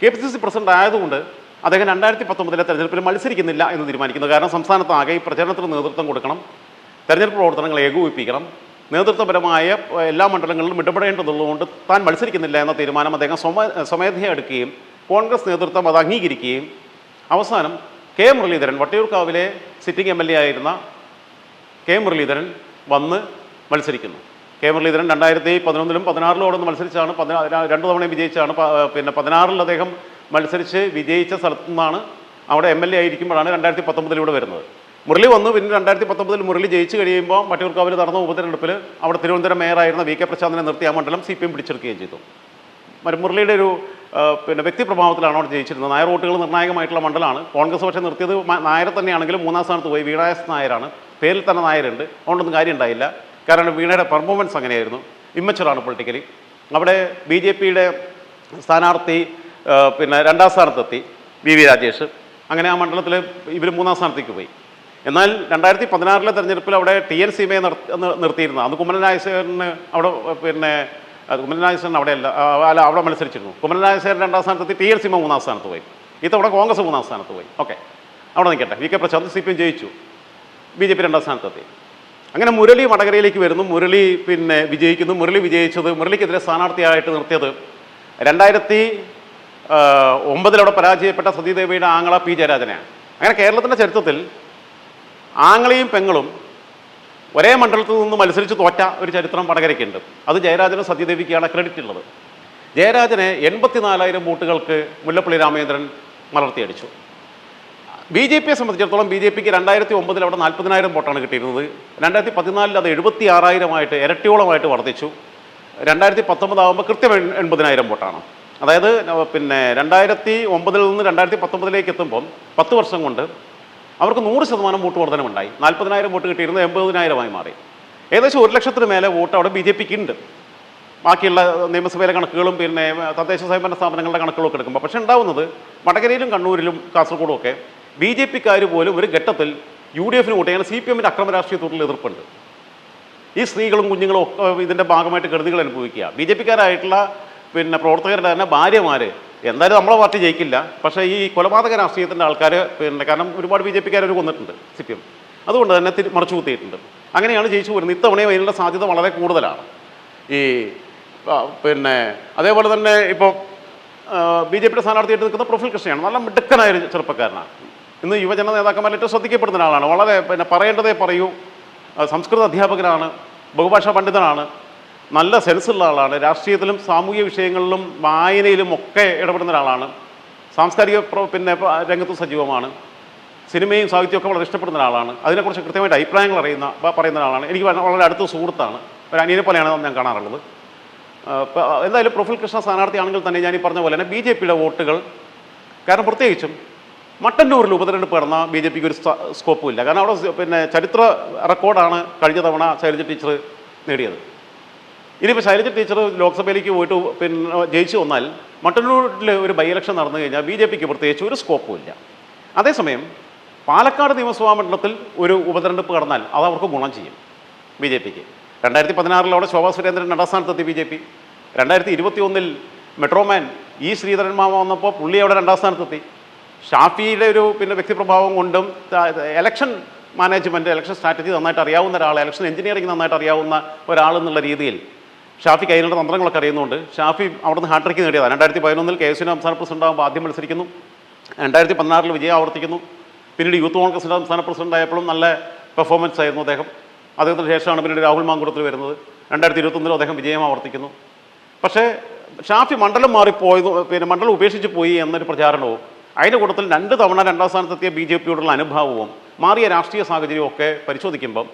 K P C C president ആയതുകൊണ്ട് അദ്ദേഹം രണ്ടായിരത്തി പത്തൊമ്പതിലെ തെരഞ്ഞെടുപ്പിൽ മത്സരിക്കുന്നില്ല എന്ന് തീരുമാനിക്കുന്നു. കാരണം സംസ്ഥാനത്ത് ആകെ ഈ പ്രചരണത്തിന് നേതൃത്വം കൊടുക്കണം. തെരഞ്ഞെടുപ്പ് പ്രവർത്തനങ്ങൾ ഏകോപിപ്പിക്കണം. നേതൃത്വപരമായ എല്ലാ മണ്ഡലങ്ങളിലും ഇടപെടേണ്ടതുള്ളതുകൊണ്ട് താൻ മത്സരിക്കുന്നില്ല എന്ന തീരുമാനം അദ്ദേഹം സ്വമ സ്വമേധയ എടുക്കുകയും കോൺഗ്രസ് നേതൃത്വം അത് അംഗീകരിക്കുകയും. അവസാനം കെ മുരളീധരൻ വട്ടിയൂർക്കാവിലെ സിറ്റിംഗ് എം എൽ എ ആയിരുന്ന കെ മുരളീധരൻ വന്ന് മത്സരിക്കുന്നു. കെ മുരളീധരൻ രണ്ടായിരത്തി പതിനൊന്നിലും പതിനാറിലും അവിടെ നിന്ന് മത്സരിച്ചാണ് പതിനാ രണ്ടു തവണയും വിജയിച്ചാണ് പിന്നെ പതിനാറിൽ അദ്ദേഹം മത്സരിച്ച് വിജയിച്ച സ്ഥലത്തു നിന്നാണ് അവിടെ എം എൽ എ ആയിരിക്കുമ്പോഴാണ് രണ്ടായിരത്തി പത്തൊമ്പതിലൂടെ വരുന്നത്. മുരളി വന്നു പിന്നെ രണ്ടായിരത്തി പത്തൊമ്പതിൽ മുരളി ജയിച്ചു കഴിയുമ്പോൾ മറ്റൂർക്കാവിൽ നടന്ന ഉപതെരഞ്ഞെടുപ്പിൽ അവിടെ തിരുവനന്തപുരം മേയറായിരുന്ന വി കെ പ്രശാന്തിനെ നിർത്തി ആ മണ്ഡലം സി പി എം പിടിച്ചെടുക്കുകയും ചെയ്തു. മുരളിയുടെ ഒരു പിന്നെ വ്യക്തിപ്രഭാവത്തിലാണ് അവിടെ ജയിച്ചിരുന്നത്. നായർ വോട്ടുകൾ നിർണായകമായിട്ടുള്ള മണ്ഡലമാണ്. കോൺഗ്രസ് പക്ഷേ നിർത്തിയത് നായരെ തന്നെയാണെങ്കിലും മൂന്നാം സ്ഥാനത്ത് പോയി. വീണായസ് നായരാണ്. പേരിൽ തന്നെ നായരുണ്ട്. അതുകൊണ്ടൊന്നും കാര്യം ഉണ്ടായില്ല. കാരണം വീണയുടെ പെർഫോമൻസ് അങ്ങനെയായിരുന്നു. ഇമ്മച്ചറാണ് പൊളിറ്റിക്കലി അവിടെ ബി ജെ പിയുടെ സ്ഥാനാർത്ഥി പിന്നെ രണ്ടാം സ്ഥാനത്തെത്തി വി വി രാജേഷ്. അങ്ങനെ ആ മണ്ഡലത്തിൽ ഇവർ മൂന്നാം സ്ഥാനത്തേക്ക് പോയി. എന്നാൽ രണ്ടായിരത്തി പതിനാറിലെ തെരഞ്ഞെടുപ്പിൽ അവിടെ ടി എൻ സീമയെ നിർത്തിയിരുന്ന. അന്ന് കുമ്മനം രാജശേഖരന് അവിടെ പിന്നെ അത് കുമ്മനം അവിടെ അവിടെയല്ല അല്ല അവിടെ മത്സരിച്ചിരുന്നു. കുമ്മനം രാജശേഖരൻ രണ്ടാം സ്ഥാനത്തെത്തി ടി എൽ സിമ മൂന്നാം സ്ഥാനത്ത് പോയി. ഇത്തവണ കോൺഗ്രസ് മൂന്നാം സ്ഥാനത്ത് പോയി. ഓക്കെ. അവിടെ നിൽക്കട്ടെ. V K Prasanth C P M ജയിച്ചു. ബി ജെ പി രണ്ടാം സ്ഥാനത്തെത്തി. അങ്ങനെ മുരളി വടകരയിലേക്ക് വരുന്നു. മുരളി പിന്നെ വിജയിക്കുന്നു. മുരളി വിജയിച്ചത് മുരളിക്കെതിരെ സ്ഥാനാർത്ഥിയായിട്ട് നിർത്തിയത് രണ്ടായിരത്തി ഒമ്പതിലവിടെ പരാജയപ്പെട്ട സതീദേവിയുടെ ആങ്ങള പി ജയരാജനെയാണ്. അങ്ങനെ കേരളത്തിന്റെ ചരിത്രത്തിൽ ആങ്ങളെയും പെങ്ങളും ഒരേ മണ്ഡലത്തിൽ നിന്ന് മത്സരിച്ച് തോറ്റ ഒരു ചരിത്രം വടകരയ്ക്കുണ്ട്. അത് ജയരാജനും സത്യദേവിക്കാണ് ക്രെഡിറ്റ് ഉള്ളത്. ജയരാജനെ എൺപത്തിനാലായിരം വോട്ടുകൾക്ക് മുല്ലപ്പള്ളി രാമചന്ദ്രൻ മലർത്തിയടിച്ചു. ബി ജെ പിയെ സംബന്ധിച്ചിടത്തോളം ബി ജെ പിക്ക് രണ്ടായിരത്തി ഒമ്പതിൽ അവിടെ നാൽപ്പതിനായിരം വോട്ടാണ് കിട്ടിയിരുന്നത്. രണ്ടായിരത്തി പതിനാലിൽ അത് എഴുപത്തി ആറായിരമായിട്ട് ഇരട്ടിയോളമായിട്ട് വർദ്ധിച്ചു. രണ്ടായിരത്തി പത്തൊമ്പതാകുമ്പോൾ കൃത്യം എൺപതിനായിരം വോട്ടാണ്. അതായത് പിന്നെ രണ്ടായിരത്തി ഒമ്പതിൽ നിന്ന് രണ്ടായിരത്തി പത്തൊമ്പതിലേക്ക് എത്തുമ്പം പത്ത് വർഷം കൊണ്ട് അവർക്ക് നൂറ് ശതമാനം വോട്ട് വർധനമുണ്ടായി നാൽപ്പതിനായിരം വോട്ട് കിട്ടിയിരുന്നത് എൺപതിനായിരമായി മാറി. ഏകദേശം ഒരു ലക്ഷത്തിന് മേലെ വോട്ട് അവിടെ ബി ജെ പിക്ക് ഉണ്ട്. ബാക്കിയുള്ള നിയമസഭയിലെ കണക്കുകളും പിന്നെ തദ്ദേശ സ്വയംഭരണ സ്ഥാപനങ്ങളുടെ കണക്കുകളൊക്കെ എടുക്കുമ്പോൾ. പക്ഷേ ഉണ്ടാവുന്നത് വടകരയിലും കണ്ണൂരിലും കാസർഗോഡും ഒക്കെ ബി ജെ പിക്കാർ പോലും ഒരു ഘട്ടത്തിൽ യു ഡി എഫിന് വോട്ട് ചെയ്യാൻ സി പി എമ്മിന്റെ അക്രമ രാഷ്ട്രീയത്തോടുള്ള എതിർപ്പുണ്ട്. ഈ സ്ത്രീകളും കുഞ്ഞുങ്ങളും ഒക്കെ ഇതിന്റെ ഭാഗമായിട്ട് കരുതികൾ അനുഭവിക്കുക ബി ജെ പിക്കാരായിട്ടുള്ള പിന്നെ പ്രവർത്തകരുടെ തന്നെ ഭാര്യമാർ എന്തായാലും നമ്മളെ പാർട്ടി ജയിക്കില്ല. പക്ഷേ ഈ കൊലപാതക രാഷ്ട്രീയത്തിന്റെ ആൾക്കാർ പിന്നെ കാരണം ഒരുപാട് ബി ജെ പിക്കാർ കൊന്നിട്ടുണ്ട് സി പി എം. അതുകൊണ്ട് തന്നെ തിരി മറച്ചു കുത്തിയിട്ടുണ്ട്. അങ്ങനെയാണ് ജയിച്ചു വരുന്നത് ഇത്തവണയും അതിനുള്ള സാധ്യത വളരെ കൂടുതലാണ്. ഈ പിന്നെ അതേപോലെ തന്നെ ഇപ്പോൾ ബി ജെ പിയുടെ സ്ഥാനാർത്ഥിയായിട്ട് നിൽക്കുന്ന പ്രൊഫിൽ കൃഷ്ണയാണ്. നല്ല മിടുക്കനായ ഒരു ചെറുപ്പക്കാരനാണ്. ഇന്ന് യുവജന നേതാക്കന്മാരിൽ ഏറ്റവും ശ്രദ്ധിക്കപ്പെടുന്ന ഒരാളാണ്. വളരെ പിന്നെ പറയേണ്ടതേ പറയൂ. സംസ്കൃത അധ്യാപകനാണ്. ബഹുഭാഷാ പണ്ഡിതനാണ്. നല്ല സെൻസുള്ള ആളാണ്. രാഷ്ട്രീയത്തിലും സാമൂഹിക വിഷയങ്ങളിലും വായനയിലും ഒക്കെ ഇടപെടുന്ന ഒരാളാണ്. സാംസ്കാരിക പിന്നെ രംഗത്തും സജീവമാണ്. സിനിമയും സാഹിത്യവും ഒക്കെ വളരെ ഇഷ്ടപ്പെടുന്ന ഒരാളാണ്. അതിനെക്കുറിച്ച് കൃത്യമായിട്ട് അഭിപ്രായങ്ങൾ അറിയുന്ന പറയുന്ന ഒരാളാണ്. എനിക്ക് വളരെ- അടുത്ത സുഹൃത്താണ്. ഒരു അനിയനെ പോലെയാണ് ഞാൻ കാണാറുള്ളത്. എന്തായാലും പ്രൊഫിൽ കൃഷ്ണ സ്ഥാനാർത്ഥിയാണെങ്കിൽ തന്നെ ഞാൻ ഈ പറഞ്ഞ പോലെ തന്നെ ബി ജെ പിയുടെ വോട്ടുകൾ കാരണം പ്രത്യേകിച്ചും മട്ടന്നൂരിൽ ഉപതെരഞ്ഞെടുപ്പ് നടന്ന ബി ജെ പിക്ക് ഒരു സ്കോപ്പും ഇല്ല. കാരണം അവിടെ പിന്നെ ചരിത്ര റെക്കോർഡാണ് കഴിഞ്ഞ തവണ ശൈലജ ടീച്ചർ നേടിയത്. ഇനിയിപ്പോൾ ശൈലജ ടീച്ചർ ലോക്സഭയിലേക്ക് പോയിട്ട് പിന്നെ ജയിച്ചു വന്നാൽ മട്ടന്നൂരിൽ ഒരു ബൈ ഇലക്ഷൻ നടന്നു കഴിഞ്ഞാൽ ബി ജെ പിക്ക് പ്രത്യേകിച്ച് ഒരു സ്കോപ്പും ഇല്ല. അതേസമയം പാലക്കാട് നിയമസഭാ മണ്ഡലത്തിൽ ഒരു ഉപതെരഞ്ഞെടുപ്പ് കടന്നാൽ അത് അവർക്ക് ഗുണം ചെയ്യും ബി ജെ പിക്ക്. രണ്ടായിരത്തി പതിനാറിൽ അവിടെ ശോഭാ സുരേന്ദ്രൻ രണ്ടാം സ്ഥാനത്തെത്തി ബി ജെ പി. രണ്ടായിരത്തി ഇരുപത്തി ഒന്നിൽ മെട്രോമാൻ ഇ ശ്രീധരൻ മാമ വന്നപ്പോൾ പുള്ളി അവിടെ രണ്ടാം സ്ഥാനത്തെത്തി. ഷാഫിയുടെ ഒരു പിന്നെ വ്യക്തിപ്രഭാവം കൊണ്ടും എലക്ഷൻ മാനേജ്മെന്റ് ഇലക്ഷൻ സ്ട്രാറ്റജി നന്നായിട്ട് അറിയാവുന്ന ഒരാൾ ഇലക്ഷൻ എഞ്ചിനീയറിംഗ് നന്നായിട്ട് അറിയാവുന്ന ഒരാൾ എന്നുള്ള രീതിയിൽ ഷാഫിക്ക് കൈനുള്ള തന്ത്രങ്ങളൊക്കെ അറിയുന്നുണ്ട് ഷാഫി അവിടുന്ന് ഹാട്രിക്ക് നേടിയതാണ് രണ്ടായിരത്തി പതിനൊന്നിൽ കെ എസ് സംസ്ഥാന പ്രസിഡന്റ് ആകുമ്പോൾ ആദ്യം മത്സരിക്കുന്നു. രണ്ടായിരത്തി പതിനാറിൽ വിജയം ആവർത്തിക്കുന്നു. പിന്നീട് യൂത്ത് കോൺഗ്രസിന്റെ സംസ്ഥാന പ്രസിഡന്റ് ആയപ്പോഴും നല്ല പെർഫോമൻസ് ആയിരുന്നു അദ്ദേഹം. അദ്ദേഹത്തിന് ശേഷമാണ് പിന്നീട് രാഹുൽ മാങ്കുടത്തിൽ വരുന്നത്. രണ്ടായിരത്തി ഇരുപത്തൊന്നിലും അദ്ദേഹം വിജയം ആവർത്തിക്കുന്നു. പക്ഷേ ഷാഫി മണ്ഡലം മാറിപ്പോയത് പിന്നെ മണ്ഡലം ഉപേക്ഷിച്ച് പോയി എന്നൊരു പ്രചാരണവും അതിന്റെ കൂട്ടത്തിൽ രണ്ട് തവണ രണ്ടാം സ്ഥാനത്തെത്തിയ ബി ജെ പിയോടുള്ള അനുഭാവവും മാറിയ രാഷ്ട്രീയ സാഹചര്യവും ഒക്കെ പരിശോധിക്കുമ്പം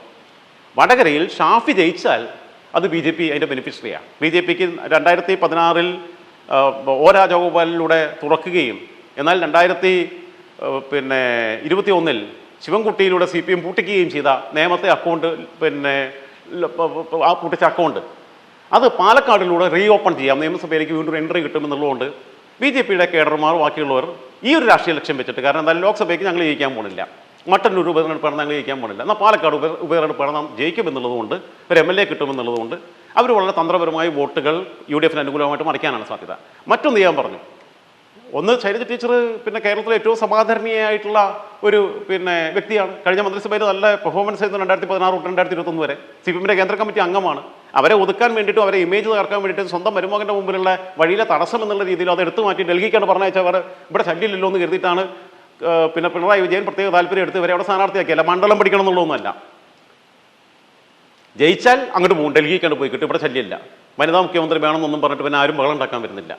വടകരയിൽ ഷാഫി ജയിച്ചാൽ അത് ബി ജെ പി അതിന്റെ ബെനിഫിഷ്യറിയാണ് ബി ജെ പിക്ക് രണ്ടായിരത്തി പതിനാറിൽ ഒ രാജഗോപാലിലൂടെ തുറക്കുകയും എന്നാൽ രണ്ടായിരത്തി പിന്നെ ഇരുപത്തി ഒന്നിൽ ശിവൻകുട്ടിയിലൂടെ സി പി എം പൂട്ടിക്കുകയും ചെയ്ത നേമത്തെ അക്കൗണ്ട് പിന്നെ ആ പൂട്ടിച്ച അക്കൗണ്ട്. അത് പാലക്കാടിലൂടെ റീ ഓപ്പൺ ചെയ്യാം. നിയമസഭയിലേക്ക് വീണ്ടും എൻട്രി കിട്ടുമെന്നുള്ളതുകൊണ്ട് ബി ജെ പിയുടെ കേഡർമാർ ബാക്കിയുള്ളവർ ഈ ഒരു രാഷ്ട്രീയ ലക്ഷ്യം വെച്ചിട്ട് കാരണം എന്തായാലും ലോക്സഭയ്ക്ക് ഞങ്ങൾ ജയിക്കാൻ പോണില്ല. മറ്റൊരു ഉപതെരഞ്ഞെടുപ്പാണ് ഞങ്ങൾ ജയിക്കാൻ പോണില്ല എന്നാൽ പാലക്കാട് ഉപ ഉപതെരഞ്ഞെടുപ്പാണ് നാം ജയിക്കുമെന്നുള്ളതുകൊണ്ട് ഒരു എം എൽ എ കിട്ടുമെന്നുള്ളതുകൊണ്ട് അവർ വളരെ തന്ത്രപരമായി വോട്ടുകൾ യു ഡി എഫിന് അനുകൂലമായിട്ട് മറിക്കാനാണ് സാധ്യത. മറ്റൊന്ന് ഞാൻ പറഞ്ഞു. ഒന്ന് ശൈലജ ടീച്ചർ പിന്നെ കേരളത്തിലെ ഏറ്റവും സമാധാരണീയായിട്ടുള്ള ഒരു പിന്നെ വ്യക്തിയാണ്. കഴിഞ്ഞ മന്ത്രിസഭയിൽ നല്ല പെർഫോമൻസ് ആയിരുന്നു രണ്ടായിരത്തി പതിനാറ് തൊട്ട് രണ്ടായിരത്തി ഇരുപത്തൊന്ന് വരെ. സി പി എമ്മിന്റെ കേന്ദ്ര കമ്മിറ്റി അംഗമാണ്. അവരെ ഒതുക്കാൻ വേണ്ടിയിട്ടും അവരെ ഇമേജ് തകർക്കാൻ വേണ്ടിയിട്ടും സ്വന്തം മരുമകന്റെ മുമ്പിലുള്ള വഴിയിലെ തടസ്സം എന്നുള്ള രീതിയിൽ അത് എടുത്തു മാറ്റി ഡൽഹിക്കാണ് പറഞ്ഞയച്ചവർ ഇവിടെ ശല്യമില്ലല്ലോ എന്ന് കരുതിയിട്ടാണ് പിന്നെ പിണറായി വിജയൻ പ്രത്യേക താല്പര്യം എടുത്ത് ഇവരെ അവിടെ സ്ഥാനാർത്ഥിയാക്കിയല്ല മണ്ഡലം പിടിക്കണം എന്നുള്ളതൊന്നുമല്ല. ജയിച്ചാൽ അങ്ങോട്ട് പോകും. ഡൽഹിക്കാണ് പോയി കിട്ടും. ഇവിടെ ശല്യമില്ല. വനിതാ മുഖ്യമന്ത്രി വേണമെന്നൊന്നും പറഞ്ഞിട്ട് പിന്നെ ആരും ബഹളം ഉണ്ടാക്കാൻ വരുന്നില്ല.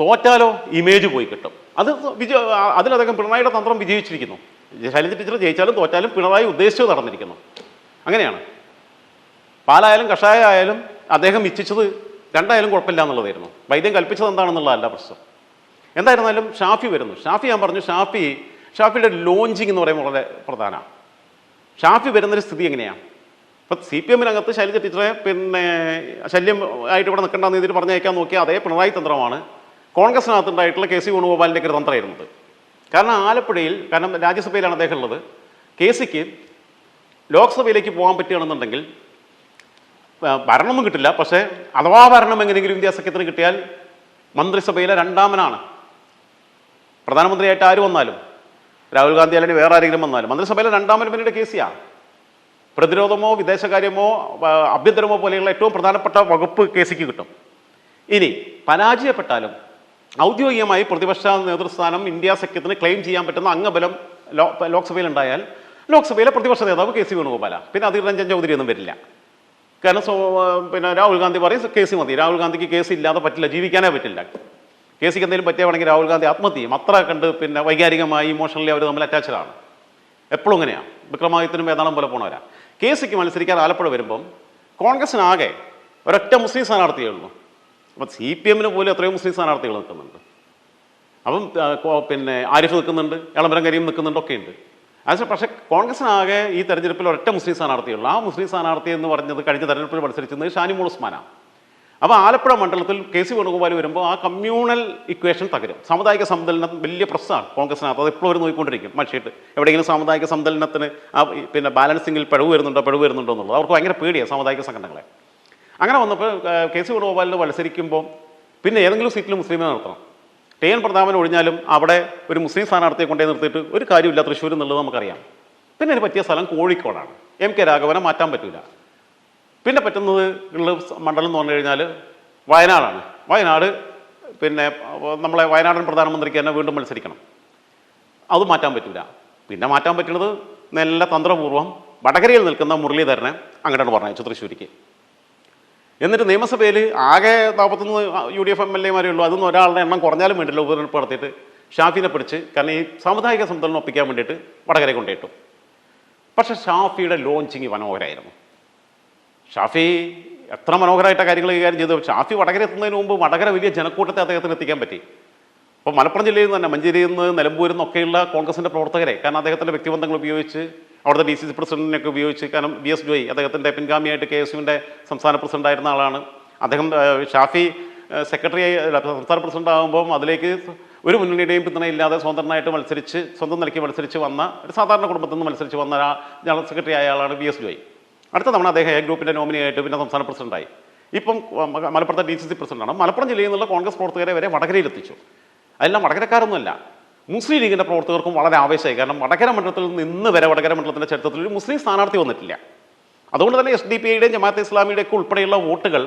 തോറ്റാലോ? ഇമേജ് പോയി കിട്ടും. അത് വിജയ അതിലദ്ദേഹം പിണറായിയുടെ തന്ത്രം വിജയിച്ചിരിക്കുന്നു. ശൈലജ ടീച്ചർ ജയിച്ചാലും തോറ്റാലും പിണറായി ഉദ്ദേശിച്ചു നടന്നിരിക്കുന്നു. അങ്ങനെയാണ്. പാലായാലും കഷായ ആയാലും അദ്ദേഹം ഇച്ഛിച്ചത് രണ്ടായാലും കുഴപ്പമില്ല എന്നുള്ളതായിരുന്നു. വൈദ്യം കൽപ്പിച്ചത് എന്താണെന്നുള്ളതല്ല പ്രശ്നം. എന്തായിരുന്നാലും ഷാഫി വരുന്നു. ഷാഫി ഞാൻ പറഞ്ഞു ഷാഫി ഷാഫിയുടെ ലോഞ്ചിങ് എന്ന് പറയുമ്പോൾ വളരെ പ്രധാനമാണ്. ഷാഫി വരുന്നൊരു സ്ഥിതി എങ്ങനെയാണ് ഇപ്പം സി പി എമ്മിനകത്ത് ശൈലജ ടീച്ചറെ പിന്നെ ശല്യം ആയിട്ട് ഇവിടെ നിൽക്കേണ്ടെന്ന് ഇതിൽ പറഞ്ഞയക്കാൻ നോക്കിയ അതേ പിണറായി തന്ത്രമാണ്. കോൺഗ്രസിനകത്തുണ്ടായിട്ടുള്ള കെ സി വേണുഗോപാലിന്റെ ഒരു തന്ത്രമായിരുന്നത് കാരണം ആലപ്പുഴയിൽ കാരണം രാജ്യസഭയിലാണ് അദ്ദേഹം ഉള്ളത്. കെ സിക്ക് ലോക്സഭയിലേക്ക് പോകാൻ പറ്റുകയാണെന്നുണ്ടെങ്കിൽ ഭരണമൊന്നും കിട്ടില്ല. പക്ഷേ അഥവാ ഭരണം എങ്ങനെയെങ്കിലും ഇന്ത്യ സഖ്യത്തിന് കിട്ടിയാൽ മന്ത്രിസഭയിലെ രണ്ടാമനാണ് പ്രധാനമന്ത്രിയായിട്ട് ആര് വന്നാലും രാഹുൽ ഗാന്ധി അല്ലെങ്കിൽ വേറെ ആരെങ്കിലും വന്നാലും മന്ത്രിസഭയിലെ രണ്ടാമൻ പിന്നീട് കെ സിയാണ് പ്രതിരോധമോ വിദേശകാര്യമോ ആഭ്യന്തരമോ പോലെയുള്ള ഏറ്റവും പ്രധാനപ്പെട്ട വകുപ്പ് കേസിക്ക് കിട്ടും. ഇനി പരാജയപ്പെട്ടാലും ഔദ്യോഗികമായി പ്രതിപക്ഷ നേതൃസ്ഥാനം ഇന്ത്യ സഖ്യത്തിന് ക്ലെയിം ചെയ്യാൻ പറ്റുന്ന അംഗബലം ലോക്സഭയിൽ ഉണ്ടായാൽ ലോക്സഭയിലെ പ്രതിപക്ഷ നേതാവ് കെ സി വേണുഗോപാല. പിന്നെ അധിർ രഞ്ജൻ ചൗധരി ഒന്നും വരില്ല. കാരണം പിന്നെ രാഹുൽ ഗാന്ധി പറയും കെ സി മതി. രാഹുൽ ഗാന്ധിക്ക് കേസ് ഇല്ലാതെ പറ്റില്ല. ജീവിക്കാനേ പറ്റില്ല. കെ സിക്ക് എന്തെങ്കിലും പറ്റിയാണെങ്കിൽ രാഹുൽ ഗാന്ധി ആത്മഹത്യ ചെയ്യും. അത്ര കണ്ട് പിന്നെ വൈകാരികമായി ഇമോഷണലി അവർ തമ്മിൽ അറ്റാച്ചഡാണ് എപ്പോഴും ഇങ്ങനെയാണ് വിക്രമാദിത്യനും വേതാളം പോലെ പോണവരാ. കെ സിക്ക് മത്സരിക്കാൻ ആലപ്പുഴ വരുമ്പം കോൺഗ്രസിനാകെ ഒരൊറ്റ മുസ്ലിം സ്ഥാനാർത്ഥിയേ അപ്പം സി പി എമ്മിന് പോലും എത്രയോ മുസ്ലിം സ്ഥാനാർത്ഥികൾ നിൽക്കുന്നുണ്ട്. അപ്പം പിന്നെ ആരിഫ് നിൽക്കുന്നുണ്ട് എളമരം കരീം നിൽക്കുന്നുണ്ട് ഒക്കെ ഉണ്ട് അത് പക്ഷേ കോൺഗ്രസിനാകെ ഈ തെരഞ്ഞെടുപ്പിൽ ഒരൊറ്റ മുസ്ലിം സ്ഥാനാർത്ഥിയുള്ളൂ ആ മുസ്ലിം സ്ഥാനാർത്ഥി എന്ന് പറഞ്ഞത് കഴിഞ്ഞ തെരഞ്ഞെടുപ്പിൽ മത്സരിച്ചത് ഷാനിമോൾ ഉസ്മാനാണ്. അപ്പോൾ ആലപ്പുഴ മണ്ഡലത്തിൽ കെ സി വേണുഗോപാൽ വരുമ്പോൾ ആ കമ്മ്യൂണൽ ഇക്വേഷൻ തകരും. സാമുദായിക സമതലനം വലിയ പ്രശ്നമാണ് കോൺഗ്രസിനകത്ത്. അത് എപ്പോഴും അവർ നോക്കിക്കൊണ്ടിരിക്കും മനുഷ്യട്ട് എവിടെയെങ്കിലും സാമുദായിക സമതലനത്തിന് ആ പിന്നെ ബാലൻസിങ്ങിൽ പിഴവ് വരുന്നുണ്ടോ പിഴവ് വരുന്നുണ്ടോ എന്നുള്ളത് അവർക്ക് ഭയങ്കര പേടിയാണ് സാമുദായിക സംഘടനകളെ. അങ്ങനെ വന്നപ്പോൾ കെ സി വേണുഗോപാലിന് മത്സരിക്കുമ്പോൾ പിന്നെ ഏതെങ്കിലും സീറ്റിൽ മുസ്ലിമെ നിർത്തണം. ടി എൻ പ്രതാപൻ ഒഴിഞ്ഞാലും അവിടെ ഒരു മുസ്ലിം സ്ഥാനാർത്ഥിയെ കൊണ്ടേ നിർത്തിയിട്ട് ഒരു കാര്യമില്ല തൃശ്ശൂർ എന്നുള്ളത് നമുക്കറിയാം. പിന്നെ അതിന് പറ്റിയ സ്ഥലം കോഴിക്കോടാണ്. എം കെ രാഘവനെ മാറ്റാൻ പറ്റില്ല പിന്നെ പറ്റുന്നത് ഉള്ള മണ്ഡലം എന്ന് പറഞ്ഞു കഴിഞ്ഞാൽ വയനാടാണ്. വയനാട് പിന്നെ നമ്മളെ വയനാടൻ പ്രധാനമന്ത്രിക്ക് തന്നെ വീണ്ടും മത്സരിക്കണം. അത് മാറ്റാൻ പറ്റില്ല പിന്നെ മാറ്റാൻ പറ്റുന്നത് നല്ല തന്ത്രപൂർവം വടകരയിൽ നിൽക്കുന്ന മുരളീധരനെ അങ്ങോട്ടാണ് പറഞ്ഞയച്ചു തൃശ്ശൂരിക്ക് എന്നിട്ട് നിയമസഭയിൽ ആകെ നാൽപ്പത്തൊന്ന് U D F M L എമാരേ ഉള്ളൂ. അതൊന്നും ഒരാളുടെ എണ്ണം കുറഞ്ഞാലും വേണ്ടില്ല ഉപതെരഞ്ഞെടുപ്പ് നടത്തിയിട്ട് ഷാഫിനെ പിടിച്ച് കാരണം ഈ സാമുദായിക സമതലം ഒപ്പിക്കാൻ വേണ്ടിയിട്ട് വടകരയെ കൊണ്ടിട്ടു പക്ഷേ ഷാഫിയുടെ ലോഞ്ചിങ് മനോഹരമായിരുന്നു ഷാഫി എത്ര മനോഹരമായിട്ട കാര്യങ്ങൾ കൈകാര്യം ചെയ്തു ഷാഫി വടകര എത്തുന്നതിന് മുമ്പ് വടകര വലിയ ജനക്കൂട്ടത്തെ അദ്ദേഹത്തിന് എത്തിക്കാൻ പറ്റി. അപ്പോൾ മലപ്പുറം ജില്ലയിൽ നിന്ന് തന്നെ മഞ്ചേരിയിൽ നിന്ന് നിലമ്പൂരിൽ നിന്നൊക്കെയുള്ള കോൺഗ്രസിന്റെ പ്രവർത്തകരെ കാരണം അദ്ദേഹത്തിന്റെ വ്യക്തിബന്ധങ്ങൾ ഉപയോഗിച്ച് അവിടുത്തെ ഡി സി സി പ്രസിഡന്റിനെയൊക്കെ ഉപയോഗിച്ച് കാരണം ബി എസ് ജോയി അദ്ദേഹത്തിന്റെ പിൻഗാമിയായിട്ട് കെ എസ് യുവിന്റെ സംസ്ഥാന പ്രസിഡന്റ് ആയിരുന്ന ആളാണ്. അദ്ദേഹം ഷാഫി സെക്രട്ടറി സംസ്ഥാന പ്രസിഡന്റ് ആകുമ്പോൾ അതിലേക്ക് ഒരു മുന്നണിയുടെയും പിന്തുണയില്ലാതെ സ്വതന്ത്രനായിട്ട് മത്സരിച്ച് സ്വന്തം നിലയ്ക്ക് മത്സരിച്ച് വന്ന ഒരു സാധാരണ കുടുംബത്തിൽ നിന്ന് മത്സരിച്ച് വന്ന ജനറൽ സെക്രട്ടറി ആയ ആളാണ് ബി എസ് ജോയി അടുത്ത തവണ അദ്ദേഹം എ ഗ്രൂപ്പിന്റെ നോമിനിയായിട്ട് പിന്നെ സംസ്ഥാന പ്രസിഡന്റായി. ഇപ്പം മലപ്പുറത്തെ ഡി സി സി പ്രസിഡന്റാണ്. മലപ്പുറം ജില്ലയിൽ നിന്നുള്ള കോൺഗ്രസ് പ്രവർത്തകരെ വരെ വടകരയിൽ എത്തിച്ചു. അതെല്ലാം വടകരക്കാരൊന്നുമല്ല. മുസ്ലിം ലീഗിന്റെ പ്രവർത്തകർക്കും വളരെ ആവേശമായി. കാരണം വടകര മണ്ഡലത്തിൽ നിന്ന് വരെ വടകര മണ്ഡലത്തിന്റെ ചരിത്രത്തിൽ ഒരു മുസ്ലിം സ്ഥാനാർത്ഥി വന്നിട്ടില്ല. അതുകൊണ്ട് തന്നെ എസ് ഡി പി ഐയുടെയും ജമാഅത്ത് ഇസ്ലാമിയുടെ ഒക്കെ ഉൾപ്പെടെയുള്ള വോട്ടുകൾ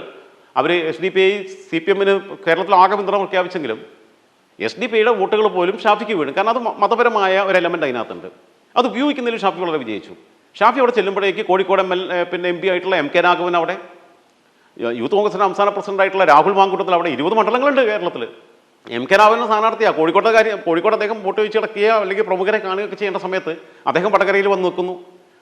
അവർ S D P I C P എമ്മിന് കേരളത്തിൽ ആകെ പിന്തുണ പ്രഖ്യാപിച്ചെങ്കിലും എസ് ഡി പി ഐയുടെ വോട്ടുകൾ പോലും ഷാഫിക്ക് വീണു. കാരണം അത് മതപരമായ ഒരു എലമെന്റ് അതിനകത്തുണ്ട്. അത് ഉപയോഗിക്കുന്നതിൽ ഷാഫി വളരെ വിജയിച്ചു. ഷാഫി അവിടെ ചെല്ലുമ്പോഴേക്ക് കോഴിക്കോട് എം എൽ പിന്നെ എം പി ആയിട്ടുള്ള എം കെ രാഘവൻ അവിടെ യൂത്ത് കോൺഗ്രസിന്റെ സംസ്ഥാന പ്രസിഡന്റായിട്ടുള്ള രാഹുൽ മാങ്കൂട്ടത്തിൽ അവിടെ ഇരുപത് മണ്ഡലങ്ങളുണ്ട് കേരളത്തിൽ. എം കെ രാഘവൻ സ്ഥാനാർത്ഥിയാണ് കോഴിക്കോട്ടെ കാര്യം കോഴിക്കോട് അദ്ദേഹം വോട്ട് വെച്ച് കിടക്കുക അല്ലെങ്കിൽ പ്രമുഖരെ കാണുകയൊക്കെ ചെയ്യേണ്ട സമയത്ത് അദ്ദേഹം വടകരയിൽ വന്ന് നിൽക്കുന്നു.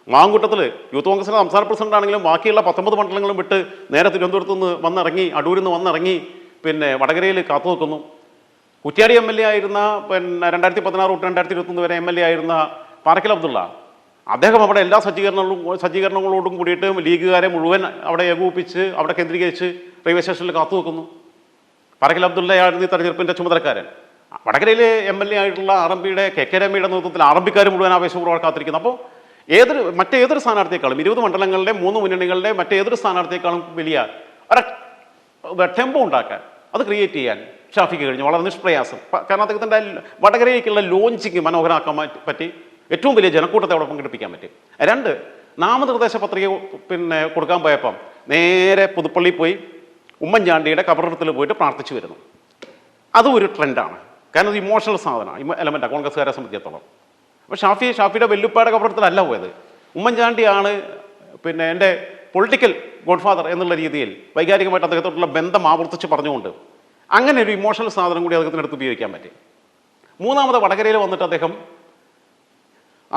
മാങ്കൂട്ടത്തിൽ യൂത്ത് കോൺഗ്രസിന്റെ സംസ്ഥാന പ്രസിഡന്റ് ആണെങ്കിലും ബാക്കിയുള്ള പത്തൊമ്പത് മണ്ഡലങ്ങളും വിട്ട് നേരെ തിരുവനന്തപുരത്ത് നിന്ന് വന്നിറങ്ങി അടൂരിൽ നിന്ന് വന്നിറങ്ങി പിന്നെ വടകരയിൽ കാത്തു നിൽക്കുന്നു. കുറ്റ്യാടി എം എൽ എ ആയിരുന്ന പിന്നെ രണ്ടായിരത്തി പതിനാറ് തൊട്ട് രണ്ടായിരത്തി ഇരുപത്തൊന്ന് വരെ എം എൽ എ ആയിരുന്ന പാറക്കൽ അബ്ദുള്ള അദ്ദേഹം അവിടെ എല്ലാ സജ്ജീകരണങ്ങളും സജ്ജീകരണങ്ങളോടും കൂടിയിട്ട് ലീഗുകാരെ മുഴുവൻ അവിടെ ഏകോപിപ്പിച്ച് അവിടെ കേന്ദ്രീകരിച്ച് റെയിൽവേ സ്റ്റേഷനിൽ കാത്തു നിൽക്കുന്നു പറക്കൽ അബ്ദുള്ളയായിരുന്നു ഈ തെരഞ്ഞെടുപ്പിന്റെ ചുമതലക്കാരൻ. വടകരയിലെ എം എൽ എ ആയിട്ടുള്ള ആർ എം പിയുടെ കെ കെ രമയുടെ നേതൃത്വത്തിൽ ആർ എം പിക്കാർ മുഴുവൻ ആവേശപൂർവം കാത്തിരിക്കുന്നു. അപ്പോൾ ഏതൊരു മറ്റേതൊരു സ്ഥാനാർത്ഥിയേക്കാളും ഇരുപത് മണ്ഡലങ്ങളുടെ മൂന്ന് മുന്നണികളുടെ മറ്റേതൊരു സ്ഥാനാർത്ഥിയേക്കാളും വലിയ ഒരു ടെമ്പോ ഉണ്ടാക്കാൻ അത് ക്രിയേറ്റ് ചെയ്യാൻ ഷാഫിക്ക് കഴിഞ്ഞു. വളരെ നിഷ്പ്രയാസം. കാരണം അദ്ദേഹത്തിന്റെ വടകരയിലേക്കുള്ള ലോഞ്ചിങ് മനോഹരമാക്കാൻ പറ്റി ഏറ്റവും വലിയ ജനക്കൂട്ടത്തെ അവിടെ പങ്കെടുപ്പിക്കാൻ പറ്റും. രണ്ട് നാമനിർദ്ദേശ പത്രിക പിന്നെ കൊടുക്കാൻ പോയപ്പം നേരെ പുതുപ്പള്ളി പോയി ഉമ്മൻചാണ്ടിയുടെ കബറിടത്തിൽ പോയിട്ട് പ്രാർത്ഥിച്ചു വരുന്നു. അതും ഒരു ട്രെൻഡാണ്. കാരണം അത് ഇമോഷണൽ സാധനമാണ്. എലമെന്റാണ് കോൺഗ്രസ്സുകാരെ സംബന്ധിച്ചിടത്തോളം. അപ്പോൾ ഷാഫി ഷാഫിയുടെ വെല്ലുപ്പാടെ കബറിടത്തിലല്ല പോയത്. ഉമ്മൻചാണ്ടിയാണ് പിന്നെ എന്റെ പൊളിറ്റിക്കൽ ഗോഡ്ഫാദർ എന്നുള്ള രീതിയിൽ വൈകാരികമായിട്ട് അദ്ദേഹത്തോടുള്ള ബന്ധം ആവർത്തിച്ച് പറഞ്ഞുകൊണ്ട് അങ്ങനെ ഒരു ഇമോഷണൽ സാധനം കൂടി അദ്ദേഹത്തിനടുത്ത് ഉപയോഗിക്കാൻ പറ്റി. മൂന്നാമത് വടകരയിൽ വന്നിട്ട് അദ്ദേഹം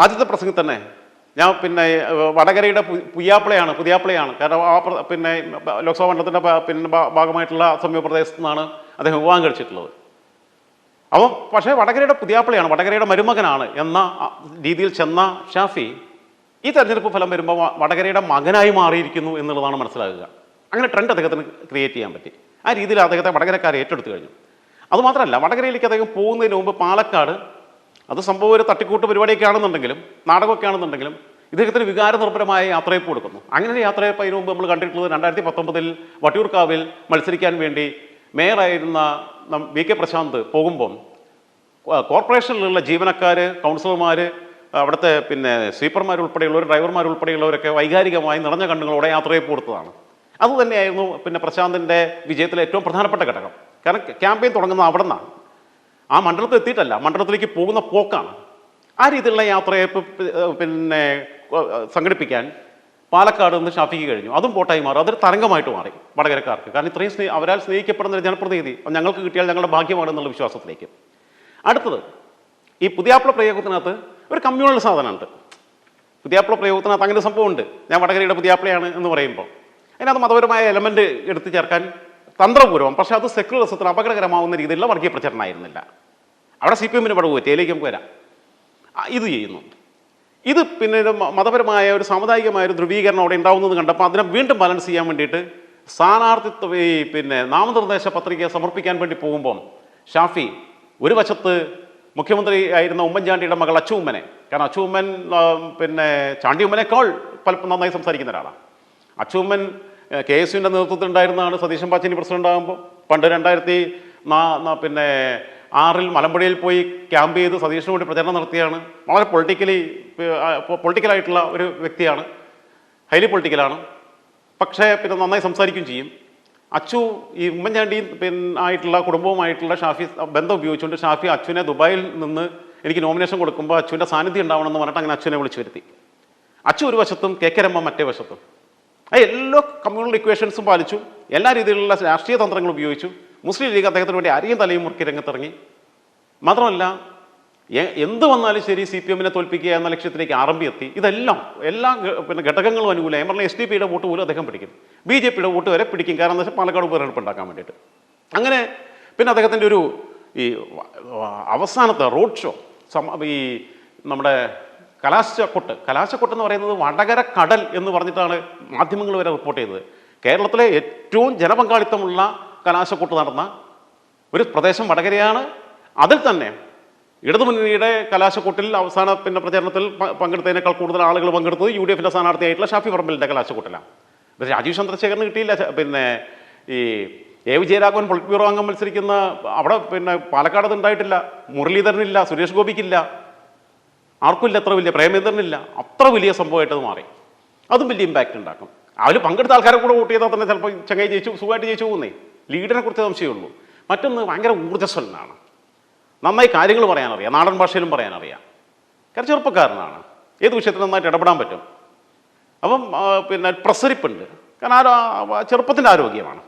ആദ്യത്തെ പ്രസംഗം തന്നെ. ഞാൻ പിന്നെ വടകരയുടെ പുയ്യാപ്പിളയാണ് പുതിയാപ്പിളയാണ് കാരണം ആ പിന്നെ ലോക്സഭാ മണ്ഡലത്തിന്റെ പിന്നെ ഭാഗമായിട്ടുള്ള സമീപ പ്രദേശത്തു നിന്നാണ് അദ്ദേഹം വിവാഹം കഴിച്ചിട്ടുള്ളത്. അപ്പം പക്ഷേ വടകരയുടെ പുതിയാപ്പിളയാണ് വടകരയുടെ മരുമകനാണ് എന്ന രീതിയിൽ ചെന്ന ഷാഫി ഈ തെരഞ്ഞെടുപ്പ് ഫലം വരുമ്പോൾ വടകരയുടെ മകനായി മാറിയിരിക്കുന്നു എന്നുള്ളതാണ് മനസ്സിലാകുക അങ്ങനെ ട്രെൻഡ് അദ്ദേഹത്തിന് ക്രിയേറ്റ് ചെയ്യാൻ പറ്റി. ആ രീതിയിൽ അദ്ദേഹത്തെ വടകരക്കാർ ഏറ്റെടുത്തു കഴിഞ്ഞു. അതുമാത്രമല്ല വടകരയിലേക്ക് അദ്ദേഹം പോകുന്നതിന് മുമ്പ് പാലക്കാട് അത് സംഭവം ഒരു തട്ടിക്കൂട്ട് പരിപാടിയൊക്കെ ആണെന്നുണ്ടെങ്കിലും നാടകമൊക്കെ ആണെന്നുണ്ടെങ്കിലും ഇദ്ദേഹത്തിന് വികാരനിർഭരമായ യാത്രയപ്പ് കൊടുക്കുന്നു. അങ്ങനെ യാത്രയപ്പ് അതിനു മുമ്പ് നമ്മൾ കണ്ടിട്ടുള്ളത് രണ്ടായിരത്തി പത്തൊമ്പതിൽ വട്ടിയൂർക്കാവിൽ മത്സരിക്കാൻ വേണ്ടി മേയറായിരുന്ന വി കെ പ്രശാന്ത് പോകുമ്പം കോർപ്പറേഷനിലുള്ള ജീവനക്കാർ കൗൺസിലർമാർ അവിടുത്തെ പിന്നെ സ്വീപ്പർമാർ ഉൾപ്പെടെയുള്ളവർ ഡ്രൈവർമാർ ഉൾപ്പെടെയുള്ളവരൊക്കെ വൈകാരികമായി നിറഞ്ഞ കണ്ണുകളോടെ യാത്രയപ്പ് കൊടുത്തതാണ്. അതുതന്നെയായിരുന്നു പിന്നെ പ്രശാന്തിന്റെ വിജയത്തിലെ ഏറ്റവും പ്രധാനപ്പെട്ട ഘടകം. കാരണം ക്യാമ്പയിൻ തുടങ്ങുന്ന അവിടെ നിന്നാണ് ആ മണ്ഡലത്തിൽ എത്തിയിട്ടല്ല. മണ്ഡലത്തിലേക്ക് പോകുന്ന പോക്കാണ്. ആ രീതിയിലുള്ള യാത്രയെ പിന്നെ സംഘടിപ്പിക്കാൻ പാലക്കാട് നിന്ന് ഷാഫിക്ക് കഴിഞ്ഞു. അതും പോട്ടായി മാറും. അതൊരു തരംഗമായിട്ട് മാറി വടകരക്കാർക്ക്. കാരണം ഇത്രയും സ്നേഹ അവരാൽ സ്നേഹിക്കപ്പെടുന്ന ഒരു ജനപ്രതിനിധി ഞങ്ങൾക്ക് കിട്ടിയാൽ ഞങ്ങളുടെ ഭാഗ്യമാണെന്നുള്ള വിശ്വാസത്തിലേക്ക്. അടുത്തത് ഈ പുതിയാപ്പിള പ്രയോഗത്തിനകത്ത് ഒരു കമ്മ്യൂണൽ സാധനമുണ്ട്. പുതിയാപ്പിള പ്രയോഗത്തിനകത്ത് അങ്ങനെ സംഭവമുണ്ട്. ഞാൻ വടകരയുടെ പുതിയാപ്പിളയാണ് എന്ന് പറയുമ്പോൾ. അതിനകത്ത് മതപരമായ എലമെന്റ് എടുത്തു ചേർക്കാൻ തന്ത്രപൂർവം പക്ഷേ അത് സെക്യുലറിസത്തിന് അപകടകരമാവുന്ന രീതിയിലുള്ള വർഗീയ പ്രചരണമായിരുന്നില്ല. അവിടെ സി പി എമ്മിന് പടവ് അതിലേക്ക് നമുക്ക് വരാം. ഇത് ചെയ്യുന്നു ഇത് പിന്നെ മതപരമായ ഒരു സാമുദായികമായ ഒരു ധ്രുവീകരണം അവിടെ ഉണ്ടാവുന്നത് കണ്ടപ്പോൾ അതിനെ വീണ്ടും ബാലൻസ് ചെയ്യാൻ വേണ്ടിയിട്ട് സ്ഥാനാർത്ഥിത്വ ഈ പിന്നെ നാമനിർദ്ദേശ പത്രിക സമർപ്പിക്കാൻ വേണ്ടി പോകുമ്പം ഷാഫി ഒരു വശത്ത് മുഖ്യമന്ത്രി ആയിരുന്ന ഉമ്മൻചാണ്ടിയുടെ മകൾ അച്ചുമ്മനെ കാരണം അച്ചുമ്മൻ പിന്നെ ചാണ്ടി ഉമ്മനേക്കാൾ പലപ്പോൾ നന്നായി സംസാരിക്കുന്ന ഒരാളാണ്. അച്ചുമ്മൻ കെ എസ് യുവിന്റെ നേതൃത്വത്തിൽ ഉണ്ടായിരുന്നതാണ് സതീശൻ പാച്ചിനി പ്രസിഡന്റ് ആകുമ്പോൾ. പണ്ട് രണ്ടായിരത്തി നാ- പിന്നെ ആറിൽ മലമ്പുഴയിൽ പോയി ക്യാമ്പ് ചെയ്ത് സതീഷിന് വേണ്ടി പ്രചരണം നടത്തിയാണ്. വളരെ പൊളിറ്റിക്കലി പൊളിറ്റിക്കലായിട്ടുള്ള ഒരു വ്യക്തിയാണ്. ഹൈലി പൊളിറ്റിക്കലാണ് പക്ഷേ പിന്നെ നന്നായി സംസാരിക്കുകയും ചെയ്യും. അച്ചു ഈ ഉമ്മൻചാണ്ടിയും പിന്നെ ആയിട്ടുള്ള കുടുംബവുമായിട്ടുള്ള ഷാഫി ബന്ധം ഉപയോഗിച്ചുകൊണ്ട് ഷാഫി അച്ചുവിനെ ദുബായിൽ നിന്ന് എനിക്ക് നോമിനേഷൻ കൊടുക്കുമ്പോൾ അച്ചുവിന്റെ സാന്നിധ്യം ഉണ്ടാവണമെന്ന് പറഞ്ഞിട്ട് അങ്ങനെ അച്ചുവിനെ വിളിച്ചു വരുത്തി. അച്ചു ഒരു വശത്തും കെ കെ രമ്മ മറ്റേ വശത്തും. എല്ലാ കമ്മ്യൂണൽ ഇക്വേഷൻസും പാലിച്ചു. എല്ലാ രീതിയിലുള്ള രാഷ്ട്രീയ തന്ത്രങ്ങൾ ഉപയോഗിച്ചു. മുസ്ലിം ലീഗ് അദ്ദേഹത്തിന് വേണ്ടി അരിയും തലയും മുറുക്കി രംഗത്തിറങ്ങി. മാത്രമല്ല എന്ത് വന്നാലും ശരി സി പി എമ്മിനെ തോൽപ്പിക്കുക എന്ന ലക്ഷ്യത്തിലേക്ക് ആരംഭി എത്തി. ഇതെല്ലാം എല്ലാ പിന്നെ ഘടകങ്ങളും അനുകൂലം ഞാൻ പറഞ്ഞ എസ് ഡി പിയുടെ വോട്ട് പോലും അദ്ദേഹം പിടിക്കും. ബി ജെ പിയുടെ വോട്ട് വരെ പിടിക്കും. കാരണം എന്താ വെച്ചാൽ പാലക്കാട് ഉപതെരഞ്ഞെടുപ്പ് ഉണ്ടാക്കാൻ വേണ്ടിയിട്ട്. അങ്ങനെ പിന്നെ അദ്ദേഹത്തിന്റെ ഒരു ഈ അവസാനത്തെ റോഡ് ഷോ ഈ നമ്മുടെ കലാശക്കൊട്ട്. കലാശക്കൊട്ട് എന്ന് പറയുന്നത് വടകര കടൽ എന്ന് പറഞ്ഞിട്ടാണ് മാധ്യമങ്ങൾ വരെ റിപ്പോർട്ട് ചെയ്തത്. കേരളത്തിലെ ഏറ്റവും ജനപങ്കാളിത്തമുള്ള കലാശക്കൊട്ട് നടന്ന ഒരു പ്രദേശം വടകരയാണ്. അതിൽ തന്നെ ഇടതുമുന്നണിയുടെ കലാശക്കൊട്ടിൽ അവസാന പിന്നെ പ്രചരണത്തിൽ പങ്കെടുത്തതിനേക്കാൾ കൂടുതൽ ആളുകൾ പങ്കെടുത്തത് യു ഡി എഫിന്റെ സ്ഥാനാർത്ഥിയായിട്ടുള്ള ഷാഫി പറമ്പലിന്റെ കലാശക്കൊട്ടിലാണ്. പക്ഷേ രാജീവ് ചന്ദ്രശേഖരന് കിട്ടിയില്ല. പിന്നെ ഈ എ വിജയരാഘവൻ പൊളിറ്റ് ബ്യൂറോ അംഗം മത്സരിക്കുന്ന അവിടെ പിന്നെ പാലക്കാട് ഉണ്ടായിട്ടില്ല. മുരളീധരനില്ല. സുരേഷ് ഗോപിക്കില്ല. ആർക്കുമില്ല അത്ര വലിയ പ്രേമേന്ദ്രനില്ല അത്ര വലിയ സംഭവമായിട്ട് അത് മാറി. അതും വലിയ ഇമ്പാക്റ്റ് ഉണ്ടാക്കും. അതിൽ പങ്കെടുത്ത ആൾക്കാരെ കൂടെ വോട്ട് ചെയ്താൽ തന്നെ ചിലപ്പോൾ ചങ്ങായി ജയിച്ചു സുഖമായിട്ട് ജയിച്ചു പോകുന്നേ. ലീഡറിനെ കുറിച്ച് സംശയമുള്ളൂ മറ്റൊന്ന് ഭയങ്കര ഊർജസ്വലനാണ്. നന്നായി കാര്യങ്ങൾ പറയാനറിയാം നാടൻ ഭാഷയിലും പറയാനറിയാം. കാരണം ചെറുപ്പക്കാരനാണ്. ഏത് വിഷയത്തിൽ നന്നായിട്ട് ഇടപെടാൻ പറ്റും. അപ്പം പിന്നെ പ്രസരിപ്പുണ്ട്. കാരണം ആരോ ചെറുപ്പത്തിന്റെ ആരോഗ്യമാണ്.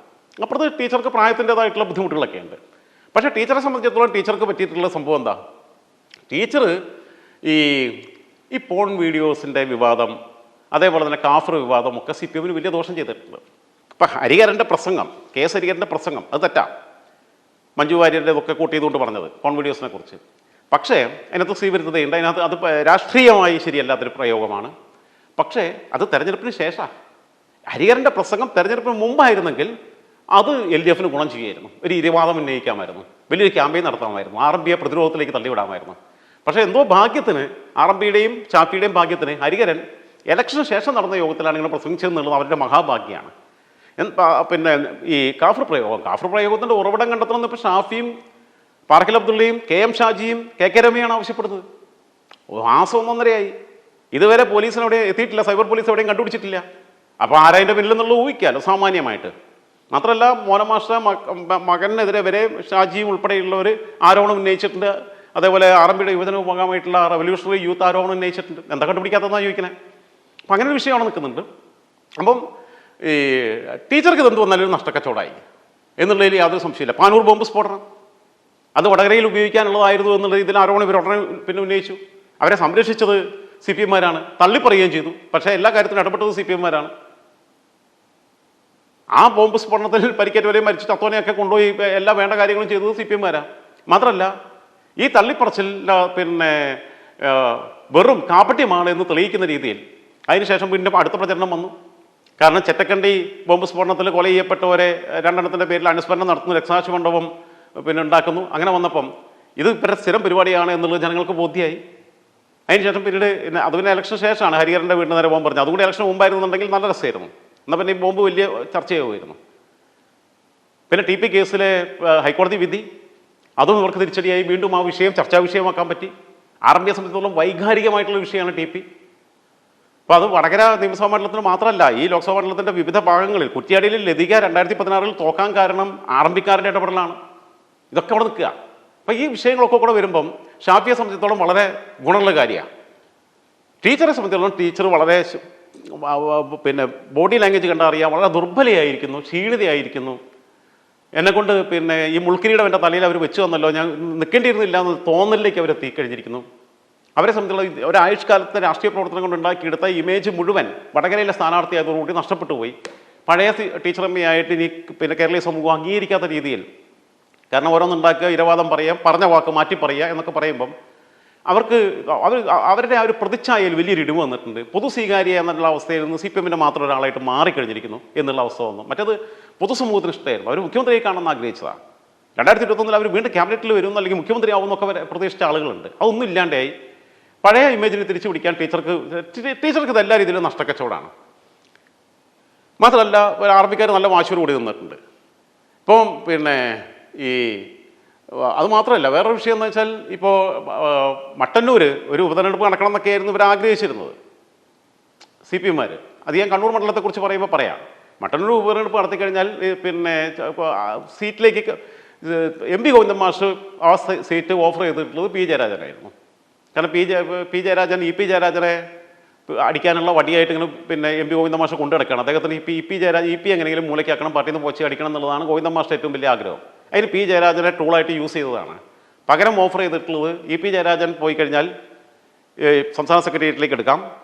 അപ്പുറത്ത് ടീച്ചർക്ക് പ്രായത്തിന്റെതായിട്ടുള്ള ബുദ്ധിമുട്ടുകളൊക്കെ ഉണ്ട് പക്ഷേ ടീച്ചറെ സംബന്ധിച്ചിടത്തോളം ടീച്ചർക്ക് പറ്റിയിട്ടുള്ള സംഭവം എന്താ? ടീച്ചർ ഈ ഈ പോൺ വീഡിയോസിന്റെ വിവാദം അതേപോലെ തന്നെ കാഫർ വിവാദം ഒക്കെ സി പി എമ്മിന് വലിയ ദോഷം ചെയ്തിട്ടുണ്ട്. ഇപ്പം ഹരിഹരന്റെ പ്രസംഗം കെ എസ് ഹരിഹരന്റെ പ്രസംഗം അത് തെറ്റാ. മഞ്ജു വാര്യരുടെ ഇതൊക്കെ കൂട്ടിയതുകൊണ്ട് പറഞ്ഞത് പോൺ വീഡിയോസിനെ കുറിച്ച്. പക്ഷേ അതിനകത്ത് സ്വീകരിച്ചതയുണ്ട് അതിനകത്ത് അത് രാഷ്ട്രീയമായി ശരിയല്ലാത്തൊരു പ്രയോഗമാണ്. പക്ഷേ അത് തെരഞ്ഞെടുപ്പിന് ശേഷമാണ് ഹരിഹരന്റെ പ്രസംഗം തെരഞ്ഞെടുപ്പിന് മുമ്പായിരുന്നെങ്കിൽ അത് എൽ ഡി എഫിന് ഗുണം ചെയ്യുമായിരുന്നു ഒരു ഇരുവാദം ഉന്നയിക്കാമായിരുന്നു. വലിയൊരു ക്യാമ്പയിൻ നടത്താമായിരുന്നു. ആർ എം പിയെ പ്രതിരോധത്തിലേക്ക് തള്ളിവിടാമായിരുന്നു. പക്ഷേ എന്തോ ഭാഗ്യത്തിന് ആർ എം പിയുടെയും ഷാഫിയുടെയും ഭാഗ്യത്തിന് ഹരിഹരൻ ഇലക്ഷന് ശേഷം നടന്ന യോഗത്തിലാണ് ഇങ്ങനെ പ്രസംഗിച്ചതെന്നുള്ളത് അവരുടെ മഹാഭാഗ്യമാണ്. പിന്നെ ഈ കാഫർ പ്രയോഗം കാഫർ പ്രയോഗത്തിന്റെ ഉറവിടം കണ്ടെത്തണമെന്ന് ഇപ്പോൾ ഷാഫിയും പാർക്കിൽ അബ്ദുള്ളയും കെ എം ഷാജിയും കെ കെ രമയാണ് ആവശ്യപ്പെടുന്നത്. മാസം ഒന്നൊന്നരയായി. ഇതുവരെ പോലീസിന് അവിടെ എത്തിയിട്ടില്ല സൈബർ പോലീസ് എവിടെയും കണ്ടുപിടിച്ചിട്ടില്ല. അപ്പോൾ ആരതിന്റെ പിന്നിലെന്നുള്ളത് ഊഹിക്കാമല്ലോ സാമാന്യമായിട്ട്. മാത്രമല്ല മോനമാഷ മകനെതിരെ വരെ ഷാജിയും ഉൾപ്പെടെയുള്ളവർ ആരോപണം ഉന്നയിച്ചിട്ടുണ്ട്. അതേപോലെ ആർ യുവജന വിഭാഗമായിട്ടുള്ള റവല്യൂഷണറി യൂത്ത് ആരോപണം ഉന്നയിച്ചിട്ടുണ്ട്. എന്താ കണ്ടുപിടിക്കാത്തതെന്നാണ് ചോദിക്കണേ? അപ്പം അങ്ങനെ ഒരു വിഷയം അവിടെ നിൽക്കുന്നുണ്ട്. അപ്പം ഈ ടീച്ചർക്ക് ഇതെന്ത് വന്നാലും നഷ്ടക്കച്ചവടമായി എന്നുള്ളതിൽ യാതൊരു സംശയമില്ല പാനൂർ ബോംബ് സ്ഫോടനം. അത് വടകരയിൽ ഉപയോഗിക്കാനുള്ളതായിരുന്നു എന്നുള്ള ഇതിൽ ആരോപണം ഇവർ ഉടനെ പിന്നെ ഉന്നയിച്ചു. അവരെ സംരക്ഷിച്ചത് സി പി എമ്മാരാണ് തള്ളിപ്പറയുകയും ചെയ്തു. പക്ഷേ എല്ലാ കാര്യത്തിലും ഇടപെട്ടത് സി പി എമ്മാരാണ് ആ ബോംബ് സ്ഫോടനത്തിൽ പരിക്കേറ്റവരെയും മരിച്ചു തത്തോനെയൊക്കെ കൊണ്ടുപോയി എല്ലാ വേണ്ട കാര്യങ്ങളും ചെയ്തത് സി പി എമ്മാരാണ് മാത്രമല്ല ഈ തള്ളിപ്പറച്ചിൽ പിന്നെ വെറും കാപ്പട്യമാണ് എന്ന് തെളിയിക്കുന്ന രീതിയിൽ. അതിനുശേഷം പിന്നെ അടുത്ത പ്രചരണം വന്നു. കാരണം ചെറ്റക്കണ്ടി ബോംബ് സ്ഫോടനത്തിൽ കൊല ചെയ്യപ്പെട്ടവരെ രണ്ടെണ്ണത്തിന്റെ പേരിൽ അനുസ്മരണം നടത്തുന്നു രക്തസാക്ഷി മണ്ഡപം പിന്നെ ഉണ്ടാക്കുന്നു. അങ്ങനെ വന്നപ്പം ഇത് ഇവരുടെ സ്ഥിരം പരിപാടിയാണ് എന്നുള്ളത് ജനങ്ങൾക്ക് ബോധ്യമായി അതിനുശേഷം പിന്നീട് പിന്നെ അത് പിന്നെ ഇലക്ഷൻ ശേഷമാണ് ഹരിഹരന്റെ വീടിന് നേരെ ബോംബ് പറഞ്ഞത് അതുകൂടി ഇലക്ഷൻ മുമ്പായിരുന്നുണ്ടെങ്കിൽ നല്ല രസമായിരുന്നു. എന്നാൽ പിന്നെ ഈ ബോംബ് വലിയ ചർച്ചയാവുമായിരുന്നു. പിന്നെ ടി പി കേസിലെ ഹൈക്കോടതി വിധി അതും ഇവർക്ക് തിരിച്ചടിയായി. വീണ്ടും ആ വിഷയം ചർച്ചാ വിഷയമാക്കാൻ പറ്റി. ആർ സംബന്ധിച്ചിടത്തോളം വൈകാരികമായിട്ടുള്ള വിഷയമാണ് ടി പി. അപ്പോൾ അത് വടകര നിയമസഭാ മണ്ഡലത്തിന് മാത്രമല്ല ഈ ലോക്സഭാ മണ്ഡലത്തിന്റെ വിവിധ ഭാഗങ്ങളിൽ കുറ്റിയാടിയിൽ ലതിക രണ്ടായിരത്തി പതിനാറിൽ തോക്കാൻ കാരണം ആർ ഇടപെടലാണ്. ഇതൊക്കെ അവിടെ നിൽക്കുക. അപ്പോൾ ഈ വിഷയങ്ങളൊക്കെ കൂടെ വരുമ്പം ഷാഫിയെ സംബന്ധിച്ചിടത്തോളം വളരെ ഗുണമുള്ള കാര്യമാണ്. ടീച്ചറെ സംബന്ധിച്ചിടത്തോളം ടീച്ചർ വളരെ പിന്നെ ബോഡി ലാംഗ്വേജ് കണ്ടാൽ അറിയാം വളരെ ദുർബലയായിരിക്കുന്നു ക്ഷീണിതയായിരിക്കുന്നു. എന്നെ കൊണ്ട് പിന്നെ ഈ മുൾക്കിരീടം എന്റെ തലയിൽ അവർ വെച്ചു തന്നല്ലോ. ഞാൻ നിൽക്കേണ്ടിയിരുന്നില്ല എന്ന് തോന്നലിലേക്ക് അവർ എത്തിക്കഴിഞ്ഞിരിക്കുന്നു. അവരെ സംബന്ധിച്ചുള്ള ഒരാഴ്ചക്കാലത്തെ രാഷ്ട്രീയ പ്രവർത്തനം കൊണ്ട് ഉണ്ടാക്കിയെടുത്ത ഇമേജ് മുഴുവൻ വടകരയിലെ സ്ഥാനാർത്ഥിയായതോടുകൂടി നഷ്ടപ്പെട്ടു പോയി. പഴയ ടീച്ചറമ്മയായിട്ട് ഇനി പിന്നെ കേരളീയ സമൂഹം അംഗീകരിക്കാത്ത രീതിയിൽ കാരണം ഓരോന്നുണ്ടാക്കുക ഇരവാദം പറയുക പറഞ്ഞ വാക്ക് മാറ്റി പറയുക എന്നൊക്കെ പറയുമ്പം അവർക്ക് അവർ അവരുടെ ആ ഒരു പ്രതിച്ഛായയിൽ വലിയൊരു ഇടിവ് വന്നിട്ടുണ്ട്. പൊതു സ്വീകാര്യ എന്നുള്ള അവസ്ഥയിൽ നിന്ന് സി പി എമ്മിന്റെ മാത്രം ഒരാളായിട്ട് മാറിക്കഴിഞ്ഞിരിക്കുന്നു എന്നുള്ള അവസ്ഥ വന്നു. മറ്റത് പൊതുസമൂഹത്തിന് ഇഷ്ടമായിരുന്നു. അവർ മുഖ്യമന്ത്രിയെ കാണണമെന്ന് ആഗ്രഹിച്ചതാണ് രണ്ടായിരത്തി ഇരുപത്തൊന്നിൽ അവർ വീണ്ടും ക്യാബിനറ്റിൽ വരും അല്ലെങ്കിൽ മുഖ്യമന്ത്രി ആവുമെന്നൊക്കെ വരെ പ്രതീക്ഷിച്ച ആളുകളുണ്ട്. അതൊന്നും ഇല്ലാണ്ടായി. പഴയ ഇമേജിനെ തിരിച്ചു പിടിക്കാൻ ടീച്ചർക്ക് ടീച്ചർക്ക് ഇത് എല്ലാ രീതിയിലും നഷ്ടക്കച്ചവടമാണ് മാത്രമല്ല ആർമിക്കാർ നല്ല വാശിയോട് കൂടി നിന്നിട്ടുണ്ട്. ഇപ്പം പിന്നെ ഈ ആ, അത് മാത്രമല്ല വേറൊരു വിഷയം എന്ന് വെച്ചാൽ ഇപ്പോൾ മട്ടന്നൂർ ഒരു ഉപതെരഞ്ഞെടുപ്പ് നടക്കണം എന്നൊക്കെയായിരുന്നു ഇവർ ആഗ്രഹിച്ചിരുന്നത്. സി പി എമ്മാർ അത് ഞാൻ കണ്ണൂർ മണ്ഡലത്തെക്കുറിച്ച് പറയുമ്പോൾ പറയാം. മട്ടന്നൂർ ഉപതെരഞ്ഞെടുപ്പ് നടത്തി കഴിഞ്ഞാൽ പിന്നെ സീറ്റിലേക്ക് എം പി ഗോവിന്ദൻ മാഷ് ആ സീറ്റ് ഓഫർ ചെയ്തിട്ടുള്ളത് പി ജയരാജനായിരുന്നു. കാരണം P Jaya P Jayarajan E P ജയരാജനെ അടിക്കാനുള്ള വടിയായിട്ട് ഇങ്ങനെ പിന്നെ എം പി ഗോവിന്ദ മാഷ് കൊണ്ടു നടക്കുകയാണ് അദ്ദേഹത്തിന് P E P Jayaraj E P എങ്ങനെയെങ്കിലും മൂലയ്ക്കാക്കണം പാർട്ടിയിൽ നിന്ന് പോച്ച് അടിക്കണം എന്നുള്ളതാണ് ഗോവിന്ദ മാഷിന്റെ ഏറ്റവും വലിയ ആഗ്രഹം. അതിന് പി ജയരാജനെ ടൂളായിട്ട് യൂസ് ചെയ്തതാണ്. പകരം ഓഫർ ചെയ്തിട്ടുള്ളത് ഇ പി ജയരാജൻ പോയി കഴിഞ്ഞാൽ സംസ്ഥാന സെക്രട്ടേറിയറ്റിലേക്ക് എടുക്കാം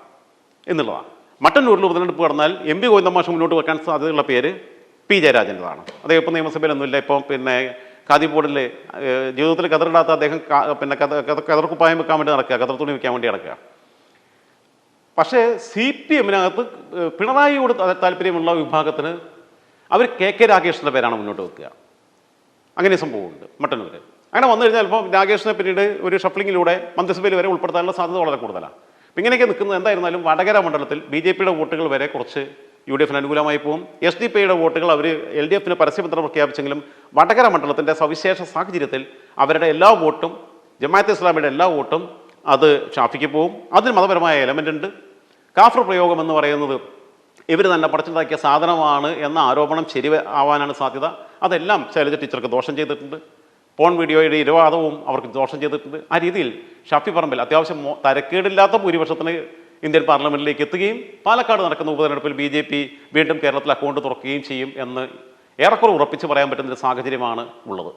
എന്നുള്ളതാണ്. മട്ടന്നൂരിൽ ഉപതെരഞ്ഞെടുപ്പ് നടന്നാൽ എം പി ഗോവിന്ദമാഷ് മുന്നോട്ട് വെക്കാൻ സാധ്യതയുള്ള പേര് പി ജയരാജന്റെതാണ്. അദ്ദേഹം ഇപ്പോൾ നിയമസഭയിലൊന്നുമില്ല. ഇപ്പം പിന്നെ ഖാദി ബോർഡിൽ ജീവിതത്തിൽ കതറിടാത്ത അദ്ദേഹം പിന്നെ കഥ- കതർക്കുപ്പായം വെക്കാൻ വേണ്ടി നടക്കുക കതർ തുണി വെക്കാൻ വേണ്ടി നടക്കുക. പക്ഷേ സി പി എമ്മിനകത്ത് പിണറായിയോട് താല്പര്യമുള്ള വിഭാഗത്തിന് അവർ കെ കെ രാകേഷിന്റെ പേരാണ് മുന്നോട്ട് വെക്കുക. അങ്ങനെ സംഭവമുണ്ട് മട്ടന്നൂർ അങ്ങനെ വന്നു കഴിഞ്ഞാൽ ഇപ്പോൾ രാകേഷിനെ പിന്നീട് ഒരു ഷഫ്ലിങ്ങിലൂടെ മന്ത്രിസഭയിൽ വരെ ഉൾപ്പെടുത്താനുള്ള സാധ്യത വളരെ കൂടുതലാണ്. അപ്പം ഇങ്ങനെയൊക്കെ നിൽക്കുന്നത് എന്തായിരുന്നാലും വടകര മണ്ഡലത്തിൽ ബി ജെ പിയുടെ വോട്ടുകൾ വരെ കുറച്ച് യു ഡി എഫിന് അനുകൂലമായി പോകും എസ് ഡി പിയുടെ വോട്ടുകൾ അവർ എൽ ഡി എഫിന് പരസ്യപത്രം പ്രഖ്യാപിച്ചെങ്കിലും വടകര മണ്ഡലത്തിന്റെ സവിശേഷ സാഹചര്യത്തിൽ അവരുടെ എല്ലാ വോട്ടും ജമാഅത്ത് ഇസ്ലാമിയുടെ എല്ലാ വോട്ടും അത് ഷാഫിക്ക് പോകും അതിന് മതപരമായ എലമെന്റ് ഉണ്ട്. കാഫർ പ്രയോഗം എന്ന് പറയുന്നത് ഇവർ തന്നെ പടച്ചുണ്ടാക്കിയ സാധനമാണ് എന്ന ആരോപണം ശരി ആവാനാണ് സാധ്യത. അതെല്ലാം ശൈലജ ടീച്ചർക്ക് ദോഷം ചെയ്തിട്ടുണ്ട്. പോൺ വീഡിയോയുടെ ഇരുവാദവും അവർക്ക് ദോഷം ചെയ്തിട്ടുണ്ട്. ആ രീതിയിൽ ഷാഫി പറമ്പിൽ അത്യാവശ്യം തരക്കേടില്ലാത്ത ഭൂരിപക്ഷത്തിന് ഇന്ത്യൻ പാർലമെന്റിലേക്ക് എത്തുകയും പാലക്കാട് നടക്കുന്ന ഉപതെരഞ്ഞെടുപ്പിൽ ബി ജെ പി വീണ്ടും കേരളത്തിൽ അക്കൗണ്ട് തുറക്കുകയും ചെയ്യും എന്ന് ഏറെക്കുറെ ഉറപ്പിച്ച് പറയാൻ പറ്റുന്ന ഒരു സാഹചര്യമാണ് ഉള്ളത്.